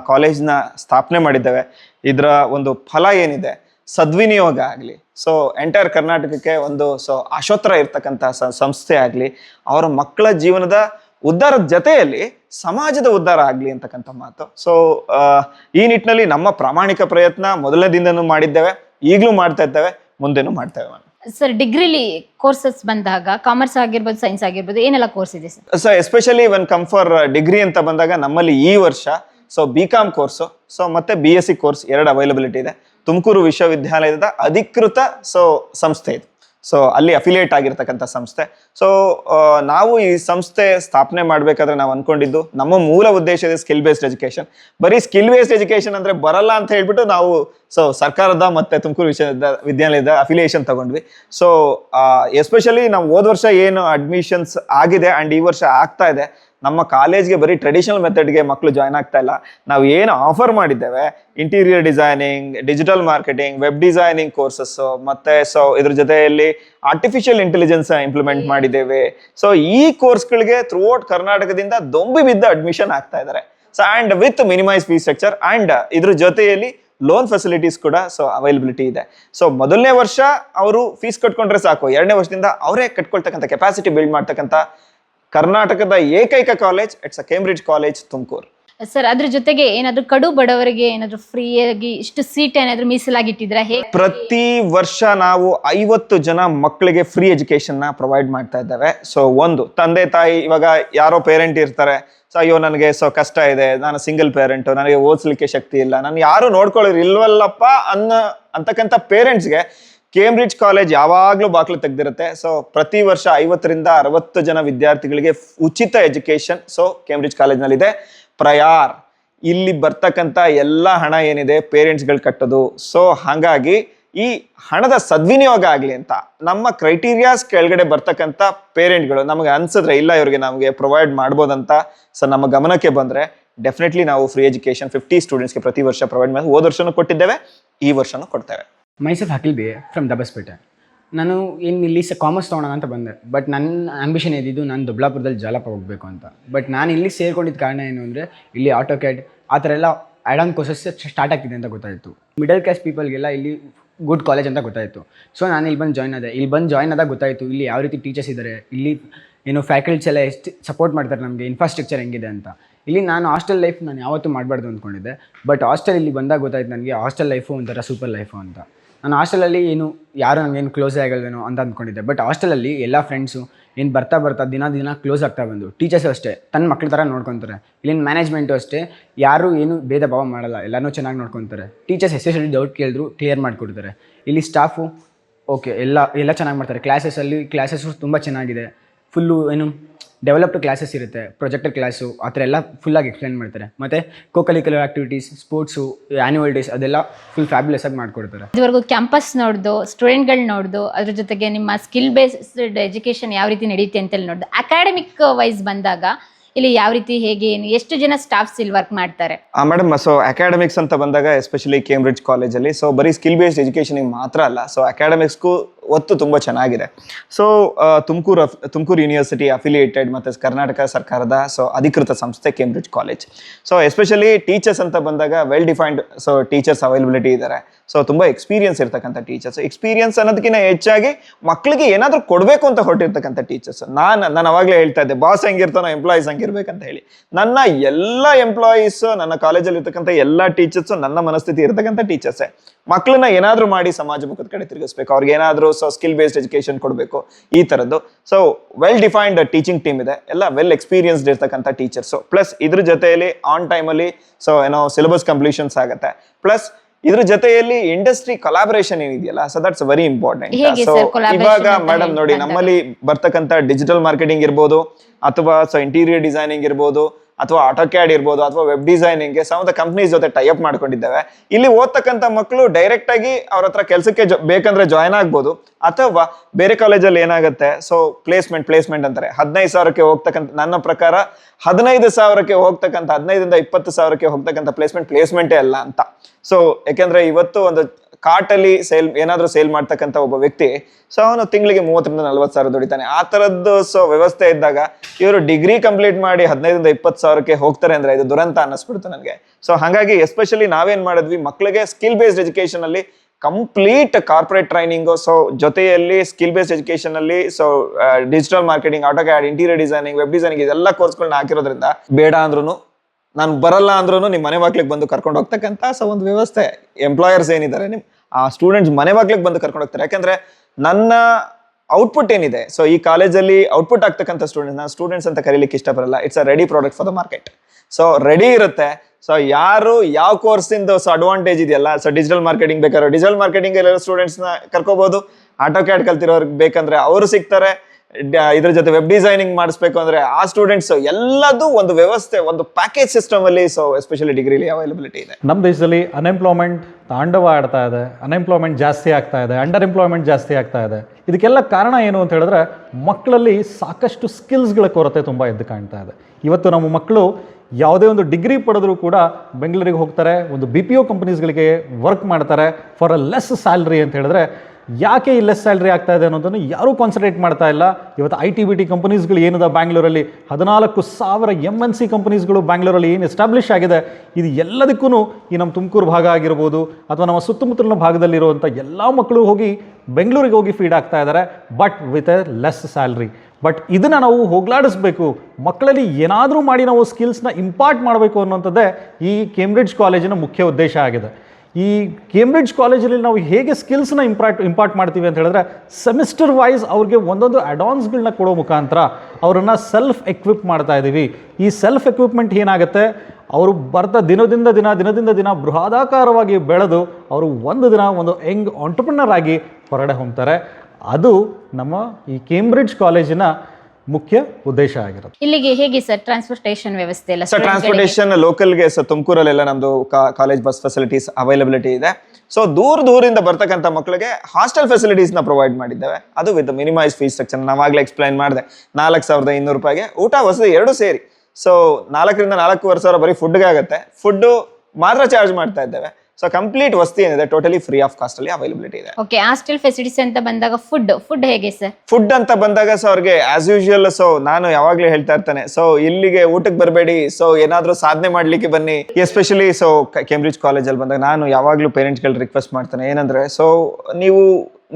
ಕಾಲೇಜ್ನ ಸ್ಥಾಪನೆ ಮಾಡಿದ್ದೇವೆ, ಇದರ ಒಂದು ಫಲ ಏನಿದೆ ಸದ್ವಿನಿಯೋಗ ಆಗಲಿ ಸೊ ಎಂಟೈರ್ ಕರ್ನಾಟಕಕ್ಕೆ ಒಂದು ಸೊ ಆಶೋತ್ತರ ಇರ್ತಕ್ಕಂಥ ಸಂಸ್ಥೆ ಆಗಲಿ ಅವರ ಮಕ್ಕಳ ಜೀವನದ ಉದ್ಧಾರದ ಜೊತೆಯಲ್ಲಿ ಸಮಾಜದ ಉದ್ಧಾರ ಆಗಲಿ ಅಂತಕ್ಕಂಥ ಮಾತು. ಸೊ ಈ ನಿಟ್ಟಿನಲ್ಲಿ ನಮ್ಮ ಪ್ರಾಮಾಣಿಕ ಪ್ರಯತ್ನ ಮೊದಲನೇ ದಿನನೂ ಮಾಡಿದ್ದೇವೆ ಈಗಲೂ ಮಾಡ್ತಾ ಇದ್ದೇವೆ ಮುಂದೆನೂ ಮಾಡ್ತೇವೆ ಸರ್ ಡಿಗ್ರಿಲಿ ಕೋರ್ಸಸ್ ಬಂದಾಗ ಕಾಮರ್ಸ್ ಆಗಿರ್ಬೋದು ಸೈನ್ಸ್ ಆಗಿರ್ಬೋದು ಏನೆಲ್ಲ ಕೋರ್ಸ್ ಇದೆ sir so especially one come for degree ಅಂತ ಬಂದಾಗ ನಮ್ಮಲ್ಲಿ ಈ ವರ್ಷ so B com course so ಮತ್ತೆ ಬಿ ಎಸ್ ಸಿ ಕೋರ್ಸ್ ಎರಡು ಅವೈಲಬಿಲಿಟಿ ಇದೆ. ತುಮಕೂರು ವಿಶ್ವವಿದ್ಯಾಲಯದ ಅಧಿಕೃತ ಸೊ ಸಂಸ್ಥೆ ಇದು. ಸೊ ಅಲ್ಲಿ ಅಫಿಲಿಯೇಟ್ ಆಗಿರ್ತಕ್ಕಂಥ ಸಂಸ್ಥೆ. ಸೊ ನಾವು ಈ ಸಂಸ್ಥೆ ಸ್ಥಾಪನೆ ಮಾಡಬೇಕಾದ್ರೆ ನಾವು ಅನ್ಕೊಂಡಿದ್ದು ನಮ್ಮ ಮೂಲ ಉದ್ದೇಶ ಇದೆ ಸ್ಕಿಲ್ ಬೇಸ್ಡ್ ಎಜುಕೇಶನ್ ಬರೀ ಸ್ಕಿಲ್ ಬೇಸ್ಡ್ ಎಜುಕೇಶನ್ ಅಂದ್ರೆ ಬರಲ್ಲ ಅಂತ ಹೇಳ್ಬಿಟ್ಟು ನಾವು ಸೊ ಸರ್ಕಾರದ ಮತ್ತೆ ತುಮಕೂರು ವಿಶ್ವವಿದ್ಯಾ ವಿದ್ಯಾಲಯದ ಅಫಿಲಿಯೇಷನ್ ತಗೊಂಡ್ವಿ. ಸೊ ಎಸ್ಪೆಷಲಿ ನಾವು ಹೋದ ವರ್ಷ ಏನು ಅಡ್ಮಿಷನ್ಸ್ ಆಗಿದೆ ಅಂಡ್ ಈ ವರ್ಷ ಆಗ್ತಾ ಇದೆ. ನಮ್ಮ ಕಾಲೇಜ್ಗೆ ಬರೀ ಟ್ರೆಡಿಷನಲ್ ಮೆಥಡ್ಗೆ ಮಕ್ಕಳು ಜಾಯ್ನ್ ಆಗ್ತಾ ಇಲ್ಲ. ನಾವು ಏನು ಆಫರ್ ಮಾಡಿದ್ದೇವೆ? Interior designing digital marketing web designing courses ಮತ್ತೆ ಸೊ ಇದ್ರ ಜೊತೆಯಲ್ಲಿ ಆರ್ಟಿಫಿಷಿಯಲ್ ಇಂಟೆಲಿಜೆನ್ಸ್ ಇಂಪ್ಲಿಮೆಂಟ್ ಮಾಡಿದ್ದೇವೆ. ಸೊ ಈ ಕೋರ್ಸ್ಗಳಿಗೆ ಥ್ರೂ ಔಟ್ ಕರ್ನಾಟಕದಿಂದ ದೊಂಬಿ ಬಿದ್ದ ಅಡ್ಮಿಷನ್ ಆಗ್ತಾ ಇದ್ದಾರೆ so and with minimise fees structure and ಇದ್ರ ಜೊತೆಯಲ್ಲಿ ಲೋನ್ ಫೆಸಿಲಿಟೀಸ್ ಕೂಡ ಸೊ ಅವೈಲಬಿಲಿಟಿ ಇದೆ. ಸೊ ಮೊದಲನೇ ವರ್ಷ ಅವರು ಫೀಸ್ ಕಟ್ಕೊಂಡ್ರೆ ಸಾಕು. ಎರಡನೇ ವರ್ಷದಿಂದ ಅವರೇ ಕಟ್ಕೊಳ್ತಕ್ಕಂಥ ಕೆಪಾಸಿಟಿ ಬಿಲ್ಡ್ ಮಾಡ್ತಕ್ಕಂಥ ಕರ್ನಾಟಕದ ಏಕೈಕ college it's a Cambridge college Tumakuru. Sir ಅದ್ರ ಜೊತೆಗೆ ಏನಾದ್ರು ಕಡು ಬಡವರಿಗೆ ಏನಾದ್ರು ಫ್ರೀಯಾಗಿ ಇಷ್ಟು ಸೀಟ್ ಏನಾದ್ರು ಮೀಸಲಾಗಿಟ್ಟಿದ್ರ ಹೇಗೆ? ಪ್ರತಿ ವರ್ಷ ನಾವು ಐವತ್ತು ಜನ ಮಕ್ಕಳಿಗೆ ಫ್ರೀ ಎಜುಕೇಶನ್ನ ಪ್ರೊವೈಡ್ ಮಾಡ್ತಾ ಇದ್ದೇವೆ. ಸೊ ಒಂದು ತಂದೆ ತಾಯಿ ಇವಾಗ ಯಾರೋ ಪೇರೆಂಟ್ ಇರ್ತಾರೆ. ಸೊ ಅಯ್ಯೋ ನನಗೆ ಸೊ ಕಷ್ಟ ಇದೆ. ನಾನು ಸಿಂಗಲ್ ಪೇರೆಂಟ್ ನನಗೆ ಓದಿಸ್ಲಿಕ್ಕೆ ಶಕ್ತಿ ಇಲ್ಲ. ನಾನು ಯಾರು ನೋಡ್ಕೊಳ್ಳೋರು ಇಲ್ವಲ್ಲಪ್ಪ ಅನ್ನೋ ಅಂತಕ್ಕಂಥ ಪೇರೆಂಟ್ಸ್ಗೆ ಕೇಂಬ್ರಿಡ್ಜ್ ಕಾಲೇಜ್ ಯಾವಾಗಲೂ ಬಾಕ್ಲು ತೆಗೆದಿರುತ್ತೆ. ಸೊ ಪ್ರತಿ ವರ್ಷ ಐವತ್ತರಿಂದ ಅರವತ್ತು ಜನ ವಿದ್ಯಾರ್ಥಿಗಳಿಗೆ ಉಚಿತ ಎಜುಕೇಶನ್ ಸೊ ಕೇಂಬ್ರಿಡ್ಜ್ ಕಾಲೇಜ್ನಲ್ಲಿದೆ. ಪ್ರಯಾರ್, ಇಲ್ಲಿ ಬರ್ತಕ್ಕಂಥ ಎಲ್ಲ ಹಣ ಏನಿದೆ ಪೇರೆಂಟ್ಸ್ಗಳು ಕಟ್ಟೋದು. ಸೊ ಹಾಗಾಗಿ ಈ ಹಣದ ಸದ್ವಿನಿಯೋಗ ಆಗಲಿ ಅಂತ ನಮ್ಮ ಕ್ರೈಟೀರಿಯಾಸ್ ಕೆಳಗಡೆ ಬರ್ತಕ್ಕಂಥ ಪೇರೆಂಟ್ಗಳು ನಮಗೆ ಅನ್ಸಿದ್ರೆ ಇಲ್ಲ ಇವರಿಗೆ ನಮಗೆ ಪ್ರೊವೈಡ್ ಮಾಡ್ಬೋದಂತ ಸೊ ನಮ್ಮ ಗಮನಕ್ಕೆ ಬಂದರೆ ಡೆಫಿನೆಟ್ಲಿ ನಾವು ಫ್ರೀ ಎಜುಕೇಶನ್ ಫಿಫ್ಟಿ ಸ್ಟೂಡೆಂಟ್ಸ್ಗೆ ಪ್ರತಿ ವರ್ಷ ಪ್ರೊವೈಡ್ ಮಾಡಿ ಹೋದ ವರ್ಷನೂ ಕೊಟ್ಟಿದ್ದೇವೆ, ಈ ವರ್ಷನೂ ಕೊಡ್ತೇವೆ. Myself Akhil B from Dabaspete ನಾನು ಏನು ಇಲ್ಲಿ ಸ ಕಾಮರ್ಸ್ ತೊಗೊಳೋಣ ಅಂತ ಬಂದೆ. ಬಟ್ ನನ್ನ ಆಂಬಿಷನ್ ಇದ್ದಿದ್ದು ನಾನು ದೊಬ್ಲಾಪುರದಲ್ಲಿ ಜಾಲಪ ಹೋಗಬೇಕು ಅಂತ. ಬಟ್ ನಾನು ಇಲ್ಲಿ ಸೇರ್ಕೊಂಡಿದ್ದ ಕಾರಣ ಏನು ಅಂದರೆ, ಇಲ್ಲಿ ಆಟೋ ಕ್ಯಾಡ್ ಆ ಥರ ಎಲ್ಲ ಆ್ಯಡ್ ಆನ್ ಕೋರ್ಸಸ್ ಸ್ಟಾರ್ಟ್ ಆಗ್ತಿದೆ ಅಂತ ಗೊತ್ತಾಯಿತು. ಮಿಡಲ್ ಕ್ಲಾಸ್ ಪೀಪಲ್ಗೆಲ್ಲ ಇಲ್ಲಿ ಗುಡ್ ಕಾಲೇಜ್ ಅಂತ ಗೊತ್ತಾಯಿತು. ಸೊ ನಾನು ಇಲ್ಲಿ ಬಂದು ಜಾಯ್ನ್ ಆದೆ. ಇಲ್ಲಿ ಬಂದು ಜಾಯ್ನ್ ಆದಾಗ ಗೊತ್ತಾಯಿತು, ಇಲ್ಲಿ ಯಾವ ರೀತಿ ಟೀಚರ್ಸ್ ಇದ್ದಾರೆ ಇಲ್ಲಿ ಏನು ಫ್ಯಾಕಲ್ಟೀಸ್ ಎಲ್ಲ ಎಷ್ಟು ಸಪೋರ್ಟ್ ಮಾಡ್ತಾರೆ ನಮಗೆ ಇನ್ಫ್ರಾಸ್ಟ್ರಕ್ಚರ್ ಹೆಂಗಿದೆ ಅಂತ. ಇಲ್ಲಿ ನಾನು ಹಾಸ್ಟೆಲ್ ಲೈಫ್ ನಾನು ಯಾವತ್ತೂ ಮಾಡಬಾರ್ದು ಅಂದ್ಕೊಂಡಿದ್ದೆ. ಬಟ್ ಹಾಸ್ಟೆಲ್ ಇಲ್ಲಿ ಬಂದಾಗ ಗೊತ್ತಾಯ್ತು ನನಗೆ ಹಾಸ್ಟೆಲ್ ಲೈಫು ಒಂಥರ ಸೂಪರ್ ಲೈಫು ಅಂತ. ನಾನು ಹಾಸ್ಟೆಲಲ್ಲಿ ಏನು, ಯಾರು ನನಗೇನು ಕ್ಲೋಸ್ ಆಗಲ್ವೇನೋ ಅಂತ ಅಂದ್ಕೊಂಡಿದ್ದೆ. ಬಟ್ ಹಾಸ್ಟೆಲಲ್ಲಿ ಎಲ್ಲ ಫ್ರೆಂಡ್ಸು ಏನು ಬರ್ತಾ ಬರ್ತಾ ದಿನ ದಿನ ಕ್ಲೋಸ್ ಆಗ್ತಾ ಬಂದು ಟೀಚರ್ಸು ಅಷ್ಟೇ ತನ್ನ ಮಕ್ಳ ಥರ ನೋಡ್ಕೊತಾರೆ. ಇಲ್ಲಿನ ಮ್ಯಾನೇಜ್ಮೆಂಟು ಅಷ್ಟೇ, ಯಾರು ಏನು ಭೇದ ಭಾವ ಮಾಡಲ್ಲ, ಎಲ್ಲನೂ ಚೆನ್ನಾಗಿ ನೋಡ್ಕೊತಾರೆ. ಟೀಚರ್ಸ್ ಎಸ್ಪೆಷಲಿ ಡೌಟ್ ಕೇಳಿದ್ರು ಕ್ಲಿಯರ್ ಮಾಡಿಕೊಡ್ತಾರೆ. ಇಲ್ಲಿ ಸ್ಟಾಫು ಓಕೆ ಎಲ್ಲ ಎಲ್ಲ ಚೆನ್ನಾಗಿ ಮಾಡ್ತಾರೆ. ಕ್ಲಾಸಸಲ್ಲಿ ಕ್ಲಾಸಸ್ಸು ತುಂಬ ಚೆನ್ನಾಗಿದೆ. ಫುಲ್ಲು ಏನು ಡೆವಲಪ್ಡ್ ಕ್ಲಾಸಸ್ ಇರುತ್ತೆ ಪ್ರೊಜೆಕ್ಟರ್ ಕ್ಲಾಸು ಆ ಥರ ಎಲ್ಲ ಫುಲ್ಲಾಗಿ ಎಕ್ಸ್ಪ್ಲೈನ್ ಮಾಡ್ತಾರೆ. ಮತ್ತು cocurricular activities sports annual days ಅದೆಲ್ಲ ಫುಲ್ ಫ್ಯಾಬ್ಯುಲಸ್ ಆಗಿ ಮಾಡಿಕೊಡ್ತಾರೆ. ಇದುವರೆಗೂ ಕ್ಯಾಂಪಸ್ ನೋಡ್ದು ಸ್ಟೂಡೆಂಟ್ಗಳು ನೋಡ್ದು ಅದ್ರ ಜೊತೆಗೆ ನಿಮ್ಮ ಸ್ಕಿಲ್ ಬೇಸ್ಡ್ ಎಜುಕೇಷನ್ ಯಾವ ರೀತಿ ನಡೆಯುತ್ತೆ ಅಂತೇಳಿ ನೋಡ್ದು. ಅಕಾಡೆಮಿಕ್ ವೈಸ್ ಬಂದಾಗ ಇಲ್ಲಿ ಯಾವ ರೀತಿ ಹೇಗೆ ಏನು ಎಷ್ಟು ಜನ ಸ್ಟಾಫ್ಸ್ ಇಲ್ಲಿ ವರ್ಕ್ ಮಾಡ್ತಾರೆ? ಮೇಡಮ್ ಸೊ ಅಕಾಡೆಮಿಕ್ಸ್ ಅಂತ ಬಂದಾಗ ಎಸ್ಪೆಷಲಿ ಕೇಂಬ್ರಿಡ್ಜ್ ಕಾಲೇಜಲ್ಲಿ ಸೊ ಬರೀ ಸ್ಕಿಲ್ ಬೇಸ್ಡ್ ಎಜುಕೇಷನಿಗೆ ಮಾತ್ರ ಅಲ್ಲ ಸೊ ಅಕಾಡೆಮಿಕ್ಸ್ಗೂ ಒತ್ತು ತುಂಬ ಚೆನ್ನಾಗಿದೆ. So Tumakuru Tumakuru university affiliated ಮತ್ತು ಕರ್ನಾಟಕ ಸರ್ಕಾರದ ಸೊ ಅಧಿಕೃತ ಸಂಸ್ಥೆ Cambridge college so especially teachers ಅಂತ ಬಂದಾಗ well defined so teachers availability ಇದ್ದಾರೆ ಸೊ ತುಂಬ ಎಕ್ಸ್ಪೀರಿಯನ್ಸ್ ಇರ್ತಕ್ಕಂಥ ಟೀಚರ್ಸ್ ಎಕ್ಸ್ಪೀರಿಯನ್ಸ್ ಅನ್ನೋದಕ್ಕಿಂತ ಹೆಚ್ಚಾಗಿ ಮಕ್ಕಳಿಗೆ ಏನಾದರೂ ಕೊಡಬೇಕು ಅಂತ ಹೊರಟಿರ್ತಕ್ಕಂಥ ಟೀಚರ್ಸ್ ನಾನು ನಾನು ಅವಾಗಲೇ ಹೇಳ್ತಾ ಇದ್ದೆ ಬಾಸ್ ಹೆಂಗಿರ್ತಾನೋ ಎಂಪ್ಲಾಯೀಸ್ ಹಂಗಿರ್ಬೇಕಂತ ಹೇಳಿ. ನನ್ನ ಎಲ್ಲ ಎಂಪ್ಲಾಯೀಸ್ ನನ್ನ ಕಾಲೇಜಲ್ಲಿ ಇರ್ತಕ್ಕಂಥ ಎಲ್ಲ ಟೀಚರ್ಸು ನನ್ನ ಮನಸ್ಥಿತಿ ಇರ್ತಕ್ಕಂಥ ಟೀಚರ್ಸೇ ಮಕ್ಕಳನ್ನ ಏನಾದರೂ ಮಾಡಿ ಸಮಾಜ ಮುಖದ ಕಡೆ ತಿರುಗಿಸ್ಬೇಕು. ಅವ್ರಿಗೆ ಏನಾದರೂ ಸೊ ಸ್ಕಿಲ್ ಬೇಸ್ಡ್ ಎಜುಕೇಶನ್ ಕೊಡಬೇಕು ಈ ತರದ್ದು. So well defined teaching team ಇದೆ. ಎಲ್ಲ ವೆಲ್ ಎಕ್ಸ್ಪೀರಿಯನ್ಸ್ಡ್ ಇರ್ತಕ್ಕಂಥ ಟೀಚರ್ಸು ಪ್ಲಸ್ ಇದ್ರ ಜೊತೆಯಲ್ಲಿ ಆನ್ ಟೈಮಲ್ಲಿ ಸೊ ಏನೋ ಸಿಲೆಬಸ್ ಕಂಪ್ಲೀಷನ್ಸ್ ಆಗುತ್ತೆ. ಪ್ಲಸ್ ಇದ್ರ ಜೊತೆಯಲ್ಲಿ ಇಂಡಸ್ಟ್ರಿ ಕೊಲಾಬರೇಷನ್ ಏನಿದೆಯಲ್ಲ so that's very important so ಇವಾಗ ಮೇಡಮ್ ನೋಡಿ ನಮ್ಮಲ್ಲಿ ಬರ್ತಕ್ಕಂಥ ಡಿಜಿಟಲ್ ಮಾರ್ಕೆಟಿಂಗ್ ಇರ್ಬೋದು ಅಥವಾ ಸೊ ಇಂಟೀರಿಯರ್ ಡಿಸೈನಿಂಗ್ ಇರ್ಬೋದು ಅಥವಾ ಆಟೋ ಕ್ಯಾಡ್ ಇರ್ಬೋದು ಅಥವಾ ವೆಬ್ ಡಿಸೈನಿಂಗ್ಗೆ ಸಮ್ ಆಫ್ ದ ಕಂಪ್ನೀಸ್ ಜೊತೆ ಟೈಅಪ್ ಮಾಡ್ಕೊಂಡಿದ್ದಾವೆ. ಇಲ್ಲಿ ಓದ್ತಕ್ಕಂಥ ಮಕ್ಕಳು ಡೈರೆಕ್ಟ್ ಆಗಿ ಅವ್ರ ಹತ್ರ ಕೆಲಸಕ್ಕೆ ಬೇಕಂದ್ರೆ ಜಾಯ್ನ್ ಆಗ್ಬೋದು. ಅಥವಾ ಬೇರೆ ಕಾಲೇಜಲ್ಲಿ ಏನಾಗುತ್ತೆ? ಸೊ ಪ್ಲೇಸ್ಮೆಂಟ್ ಪ್ಲೇಸ್ಮೆಂಟ್ ಅಂತಾರೆ. ಹದಿನೈದು ಸಾವಿರಕ್ಕೆ ಹೋಗ್ತಕ್ಕಂಥ, ನನ್ನ ಪ್ರಕಾರ ಹದಿನೈದು ಸಾವಿರಕ್ಕೆ ಹೋಗ್ತಕ್ಕಂಥ, ಹದಿನೈದರಿಂದ ಇಪ್ಪತ್ತು ಸಾವಿರಕ್ಕೆ ಹೋಗ್ತಕ್ಕಂಥ ಪ್ಲೇಸ್ಮೆಂಟ್ ಪ್ಲೇಸ್ಮೆಂಟೇ ಅಲ್ಲ ಅಂತ. ಸೊ ಯಾಕೆಂದ್ರೆ ಇವತ್ತು ಒಂದು ಕಾರ್ಟಲ್ಲಿ ಸೇಲ್, ಏನಾದರೂ ಸೇಲ್ ಮಾಡ್ತಕ್ಕಂಥ ಒಬ್ಬ ವ್ಯಕ್ತಿ, ಸೊ ಅವನು ತಿಂಗಳಿಗೆ ಮೂವತ್ತರಿಂದ ನಲ್ವತ್ತು ಸಾವಿರ ದುಡಿತಾನೆ. ಆ ಥರದ್ದು, ಸೊ ವ್ಯವಸ್ಥೆ ಇದ್ದಾಗ ಇವರು ಡಿಗ್ರಿ ಕಂಪ್ಲೀಟ್ ಮಾಡಿ ಹದಿನೈದರಿಂದ ಇಪ್ಪತ್ತು ಸಾವಿರಕ್ಕೆ ಹೋಗ್ತಾರೆ ಅಂದ್ರೆ ಇದು ದುರಂತ ಅನ್ನಿಸ್ಬಿಡ್ತು ನನಗೆ. ಸೊ ಹಾಗಾಗಿ ಎಸ್ಪೆಷಲಿ ನಾವೇನ್ ಮಾಡಿದ್ವಿ ಮಕ್ಕಳಿಗೆ ಸ್ಕಿಲ್ ಬೇಸ್ಡ್ ಎಜುಕೇಷನಲ್ಲಿ ಕಂಪ್ಲೀಟ್ ಕಾರ್ಪೊರೇಟ್ ಟ್ರೈನಿಂಗು, ಸೊ ಜೊತೆಯಲ್ಲಿ skill based ಎಜುಕೇಷನಲ್ಲಿ, so digital marketing, auto CAD, interior designing, web designing ಇದೆಲ್ಲ ಕೋರ್ಸ್ಗಳನ್ನ ಹಾಕಿರೋದ್ರಿಂದ ಬೇಡ ಅಂದ್ರೂ ನಾನು ಬರಲ್ಲ ಅಂದ್ರೂ ನಿಮ್ಮ ಮನೆ ಬಾಗ್ಲಿಗೆ ಬಂದು ಕರ್ಕೊಂಡು ಹೋಗ್ತಕ್ಕಂಥ, ಸೊ ಒಂದು ವ್ಯವಸ್ಥೆ. ಎಂಪ್ಲಾಯರ್ಸ್ ಏನಿದ್ದಾರೆ ನಿಮ್ ಆ ಸ್ಟೂಡೆಂಟ್ಸ್ ಮನೆ ಬಾಗ್ಲಿಗೆ ಬಂದು ಕರ್ಕೊಂಡು ಹೋಗ್ತಾರೆ. ಯಾಕಂದ್ರೆ ನನ್ನ ಔಟ್ಪುಟ್ ಏನಿದೆ? ಸೊ ಈ ಕಾಲೇಜಲ್ಲಿ ಔಟ್ಪುಟ್ ಆಗ್ತಕ್ಕಂಥ ಸ್ಟೂಡೆಂಟ್ಸ್ ನಾನು ಸ್ಟೂಡೆಂಟ್ಸ್ ಅಂತ ಕರೀಲಿಕ್ಕೆ ಇಷ್ಟಪಡಲ್ಲ. It's a ready product for the market so ready ಇರುತ್ತೆ. ಸೊ ಯಾರು ಯಾವ ಕೋರ್ಸ್ ಇಂದ ಸೊ ಅಡ್ವಾಂಟೇಜ್ ಇದೆಯಲ್ಲ? ಸೊ ಡಿಜಿಟಲ್ ಮಾರ್ಕೆಟಿಂಗ್ ಬೇಕಾದ್ರೆ ಡಿಜಿಟಲ್ ಮಾರ್ಕೆಟಿಂಗ್ ಎಲ್ಲ ಸ್ಟೂಡೆಂಟ್ಸ್ನ ಕರ್ಕೋಬಹುದು ಆಟೋ ಕ್ಯಾಡ್ ಕಲ್ತಿರೋರ್ಗೆ ಬೇಕಂದ್ರೆ ಅವರು ಸಿಗ್ತಾರೆ. ಇದ್ರ ಜೊತೆ ವೆಬ್ ಡಿಸೈನಿಂಗ್ ಮಾಡಿಸ್ಬೇಕು ಅಂದ್ರೆ ಆ ಸ್ಟೂಡೆಂಟ್ಸ್ ಎಲ್ಲದೂ ಒಂದು ವ್ಯವಸ್ಥೆ, ಒಂದು ಪ್ಯಾಕೇಜ್ ಸಿಸ್ಟಮ್ ಅಲ್ಲಿ ಸೊ ಎಸ್ಪೆಷಲಿ ಡಿಗ್ರಿಲಿ ಅವೈಲಬಿಲಿಟಿ ಇದೆ. ನಮ್ಮ ದೇಶದಲ್ಲಿ ಅನ್ಎಂಪ್ಲಾಯ್ಮೆಂಟ್ ತಾಂಡವ ಆಡ್ತಾ ಇದೆ ಅನ್ಎಂಪ್ಲಾಯ್ಮೆಂಟ್ ಜಾಸ್ತಿ ಆಗ್ತಾ ಇದೆ ಅಂಡರ್ ಎಂಪ್ಲಾಯ್ಮೆಂಟ್ ಜಾಸ್ತಿ ಆಗ್ತಾ ಇದೆ. ಇದಕ್ಕೆಲ್ಲ ಕಾರಣ ಏನು ಅಂತ ಹೇಳಿದ್ರೆ ಮಕ್ಕಳಲ್ಲಿ ಸಾಕಷ್ಟು ಸ್ಕಿಲ್ಸ್ಗಳ ಕೊರತೆ ತುಂಬ ಎದ್ದು ಕಾಣ್ತಾ ಇದೆ. ಇವತ್ತು ನಮ್ಮ ಮಕ್ಕಳು ಯಾವುದೇ ಒಂದು ಡಿಗ್ರಿ ಪಡೆದರೂ ಕೂಡ ಬೆಂಗಳೂರಿಗೆ ಹೋಗ್ತಾರೆ, ಒಂದು ಬಿ ಪಿ ಒ ಕಂಪನೀಸ್ಗಳಿಗೆ ವರ್ಕ್ ಮಾಡ್ತಾರೆ ಫಾರ್ ಅ ಲೆಸ್ ಸ್ಯಾಲ್ರಿ ಅಂತ ಹೇಳಿದ್ರೆ ಯಾಕೆ ಈ ಲೆಸ್ ಸ್ಯಾಲ್ರಿ ಆಗ್ತಾ ಇದೆ ಅನ್ನೋದನ್ನು ಯಾರೂ ಕಾನ್ಸಂಟ್ರೇಟ್ ಮಾಡ್ತಾ ಇಲ್ಲ. ಇವತ್ತು ಐ ಟಿ ಬಿ ಟಿ ಕಂಪನೀಸ್ಗಳು ಏನಿದೆ ಬ್ಯಾಂಗ್ಳೂರಲ್ಲಿ ಹದಿನಾಲ್ಕು ಸಾವಿರ ಎಂ ಎನ್ ಸಿ ಕಂಪನೀಸ್ಗಳು ಬ್ಯಾಂಗ್ಳೂರಲ್ಲಿ ಏನು ಎಸ್ಟಾಬ್ಲಿಷ್ ಆಗಿದೆ? ಇದು ಎಲ್ಲದಕ್ಕೂ ಈ ನಮ್ಮ ತುಮಕೂರು ಭಾಗ ಆಗಿರ್ಬೋದು, ಅಥವಾ ನಮ್ಮ ಸುತ್ತಮುತ್ತಲಿನ ಭಾಗದಲ್ಲಿರುವಂಥ ಎಲ್ಲ ಮಕ್ಕಳು ಹೋಗಿ ಬೆಂಗಳೂರಿಗೆ ಹೋಗಿ ಫೀಡ್ ಆಗ್ತಾ ಇದ್ದಾರೆ but with a less salary but ಇದನ್ನು ನಾವು ಹೋಗ್ಲಾಡಿಸ್ಬೇಕು. ಮಕ್ಕಳಲ್ಲಿ ಏನಾದರೂ ಮಾಡಿ ನಾವು ಸ್ಕಿಲ್ಸ್ನ ಇಂಪಾರ್ಟ್ ಮಾಡಬೇಕು ಅನ್ನೋಂಥದ್ದೇ ಈ ಕೇಂಬ್ರಿಡ್ಜ್ ಕಾಲೇಜಿನ ಮುಖ್ಯ ಉದ್ದೇಶ ಆಗಿದೆ. ಈ ಕೇಂಬ್ರಿಡ್ಜ್ ಕಾಲೇಜಲ್ಲಿ ನಾವು ಹೇಗೆ ಸ್ಕಿಲ್ಸ್ನ ಇಂಪ್ರಾಟ್ ಇಂಪಾರ್ಟ್ ಮಾಡ್ತೀವಿ ಅಂತ ಹೇಳಿದ್ರೆ ಸೆಮಿಸ್ಟರ್ ವೈಸ್ ಅವ್ರಿಗೆ ಒಂದೊಂದು ಅಡಾನ್ಸ್ಗಳನ್ನ ಕೊಡೋ ಮುಖಾಂತರ ಅವರನ್ನು ಸೆಲ್ಫ್ ಎಕ್ವಿಪ್ ಮಾಡ್ತಾ ಇದ್ದೀವಿ ಈ ಸೆಲ್ಫ್ ಎಕ್ವಿಪ್ಮೆಂಟ್ ಏನಾಗುತ್ತೆ? ಅವರು ಬರ್ತಾ ದಿನದಿಂದ ದಿನ ದಿನದಿಂದ ದಿನ ಬೃಹದಾಕಾರವಾಗಿ ಬೆಳೆದು ಅವರು ಒಂದು ದಿನ ಒಂದು ಯಂಗ್ ಆಂಟ್ರಪ್ರಿನರ್ ಆಗಿ ಹೊರಡೆ ಹೊಂತಾರೆ ಅದು ನಮ್ಮ ಈ ಕೇಂಬ್ರಿಡ್ಜ್ ಕಾಲೇಜಿನ ಮುಖ್ಯ ಉದ್ದೇಶ ಆಗಿರೋದು. ಇಲ್ಲಿಗೆ ಹೇಗೆ ಸರ್ ಟ್ರಾನ್ಸ್ಪೋರ್ಟೇಷನ್ ವ್ಯವಸ್ಥೆ ಎಲ್ಲ ಸರ್ ಟ್ರಾನ್ಸ್ಪೋರ್ಟೇಷನ್ ಲೋಕಲ್ಗೆ ಸೊ ತುಮಕೂರಲ್ಲೆಲ್ಲ ನಮ್ದು ಕಾಲೇಜ್ ಬಸ್ ಫೆಸಿಲಿಟೀಸ್ ಅವೈಲಬಿಲಿಟಿ ಇದೆ. ಸೊ ದೂರ ದೂರಿಂದ ಬರ್ತಕ್ಕಂಥ ಮಕ್ಕಳಿಗೆ ಹಾಸ್ಟೆಲ್ ಫೆಸಿಲಿಟೀಸ್ನ ಪ್ರೊವೈಡ್ ಮಾಡಿದ್ದೇವೆ. ಅದು ವಿತ್ ಮಿನಿಮೈಸ್ ಫೀಸ್ ಸ್ಟ್ರಕ್ಚರ್ ನಾವಾಗಲೇ ಎಕ್ಸ್ಪ್ಲೈನ್ ಮಾಡಿದೆ. ನಾಲ್ಕು ಸಾವಿರದ ಇನ್ನೂರು ರೂಪಾಯಿಗೆ ಊಟ ವಸತಿ ಎರಡು ಸೇರಿ. ಸೊ ನಾಲ್ಕರಿಂದ ನಾಲ್ಕೂವರೆ ಸಾವಿರ ಬರೀ ಫುಡ್ಗೆ ಆಗುತ್ತೆ ಫುಡ್ಡು ಮಾತ್ರ ಚಾರ್ಜ್ ಮಾಡ್ತಾ ಇದ್ದೇವೆ. ಸೊ ಕಂಪ್ಲೀಟ್ ವಸ್ತು ಏನಿದೆ? ಟೋಟಲಿ ಫ್ರೀ ಆಫ್ ಕಾಸ್ಟ್ ಅಲ್ಲಿ ಅವೈಲಬಿಲಿಟಿ ಇದೆ. ಓಕೆ ಹಾಸ್ಟೆಲ್ ಫೆಸಿಲಿಟೀಸ್ ಅಂತ ಬಂದಾಗ ಫುಡ್ ಫುಡ್ ಹೇಗೆ ಸರ್ ಫುಡ್ ಅಂತ ಬಂದಾಗ ಸೊ ಅವ್ರಿಗೆ ಆಸ್ ಯೂಶುವಲ್ ಸೊ ನಾನು ಯಾವಾಗ್ಲೂ ಹೇಳ್ತಾ ಇರ್ತೇನೆ. ಸೊ ಇಲ್ಲಿಗೆ ಊಟಕ್ಕೆ ಬರಬೇಡಿ. ಸೊ ಏನಾದ್ರೂ ಸಾಧನೆ ಮಾಡ್ಲಿಕ್ಕೆ ಬನ್ನಿ. ಎಸ್ಪೆಷಲಿ ಸೊ ಕಾಲೇಜ್ ಅಲ್ಲಿ ಬಂದಾಗ ನಾನು ಯಾವಾಗ್ಲೂ ಪೇರೆಂಟ್ಸ್ಗಳು ರಿಕ್ವೆಸ್ಟ್ ಮಾಡ್ತೇನೆ. ಏನಂದ್ರೆ ಸೊ ನೀವು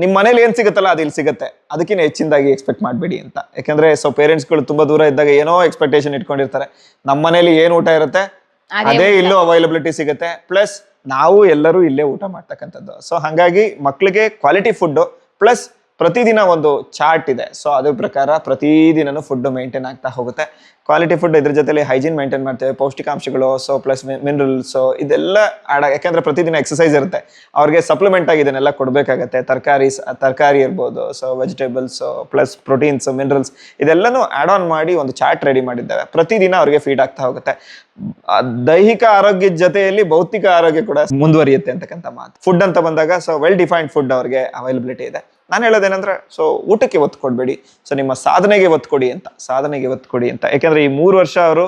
ನಿಮ್ಮ ಮನೇಲಿ ಏನ್ ಸಿಗುತ್ತಲ್ಲ ಅದು ಇಲ್ಲಿ ಸಿಗುತ್ತೆ. ಅದಕ್ಕಿಂತ ಹೆಚ್ಚಿನದಾಗಿ ಎಕ್ಸ್ಪೆಕ್ಟ್ ಮಾಡಬೇಡಿ ಅಂತ. ಯಾಕಂದ್ರೆ ಸೊ ಪೇರೆಂಟ್ಸ್ಗಳು ತುಂಬಾ ದೂರ ಇದ್ದಾಗ ಏನೋ ಎಕ್ಸ್ಪೆಕ್ಟೇಷನ್ ಇಟ್ಕೊಂಡಿರ್ತಾರೆ. ನಮ್ಮ ಮನೇಲಿ ಏನ್ ಊಟ ಇರುತ್ತೆ? ಅದೇ ಇಲ್ಲೂ ಅವೈಲಬಿಲಿಟಿ ಸಿಗುತ್ತೆ. ಪ್ಲಸ್ ನಾವು ಎಲ್ಲರೂ ಇಲ್ಲೇ ಊಟ ಮಾಡ್ತಕ್ಕಂಥದ್ದು. ಸೊ ಹಾಗಾಗಿ ಮಕ್ಕಳಿಗೆ ಕ್ವಾಲಿಟಿ ಫುಡ್ ಪ್ಲಸ್ ಪ್ರತಿದಿನ ಒಂದು ಚಾರ್ಟ್ ಇದೆ. ಸೊ ಅದ್ರ ಪ್ರಕಾರ ಪ್ರತಿದಿನನೂ ಫುಡ್ ಮೇಂಟೈನ್ ಆಗ್ತಾ ಹೋಗುತ್ತೆ. ಕ್ವಾಲಿಟಿ ಫುಡ್ ಇದ್ರ ಜೊತೆಲಿ ಹೈಜೀನ್ ಮೇಂಟೈನ್ ಮಾಡ್ತೇವೆ. ಪೌಷ್ಟಿಕಾಂಶಗಳು ಸೊ ಪ್ಲಸ್ ಮಿನರಲ್ಸ್ ಇದೆಲ್ಲ ಆಡ ಯಾಕಂದ್ರೆ ಪ್ರತಿದಿನ ಎಕ್ಸಸೈಸ್ ಇರುತ್ತೆ. ಅವ್ರಿಗೆ ಸಪ್ಲಿಮೆಂಟ್ ಆಗಿ ಇದನ್ನೆಲ್ಲ ಕೊಡಬೇಕಾಗತ್ತೆ. ತರಕಾರಿ ತರಕಾರಿ ಇರ್ಬೋದು so vegetables plus proteins minerals ಇದೆಲ್ಲನೂ ಆಡ್ ಆನ್ ಮಾಡಿ ಒಂದು ಚಾರ್ಟ್ ರೆಡಿ ಮಾಡಿದ್ದಾವೆ. ಪ್ರತಿದಿನ ಅವ್ರಿಗೆ ಫೀಡ್ ಆಗ್ತಾ ಹೋಗುತ್ತೆ. ದೈಹಿಕ ಆರೋಗ್ಯದ ಜೊತೆಯಲ್ಲಿ ಭೌತಿಕ ಆರೋಗ್ಯ ಕೂಡ ಮುಂದುವರಿಯುತ್ತೆ ಅಂತಕ್ಕಂಥ ಮಾತು. ಫುಡ್ ಅಂತ ಬಂದಾಗ ಸೊ ವೆಲ್ ಡಿಫೈನ್ಡ್ ಫುಡ್ ಅವ್ರಿಗೆ ಅವೈಲಬಿಲಿಟಿ ಇದೆ. ನಾನು ಹೇಳೋದೇನಂದ್ರೆ ಸೊ ಊಟಕ್ಕೆ ಒತ್ತು ಕೊಡಬೇಡಿ. ಸೊ ನಿಮ್ಮ ಸಾಧನೆಗೆ ಒತ್ತು ಕೊಡಿ ಅಂತ, ಸಾಧನೆಗೆ ಒತ್ತು ಕೊಡಿ ಅಂತ. ಯಾಕೆಂದ್ರೆ ಈ ಮೂರು ವರ್ಷ ಅವರು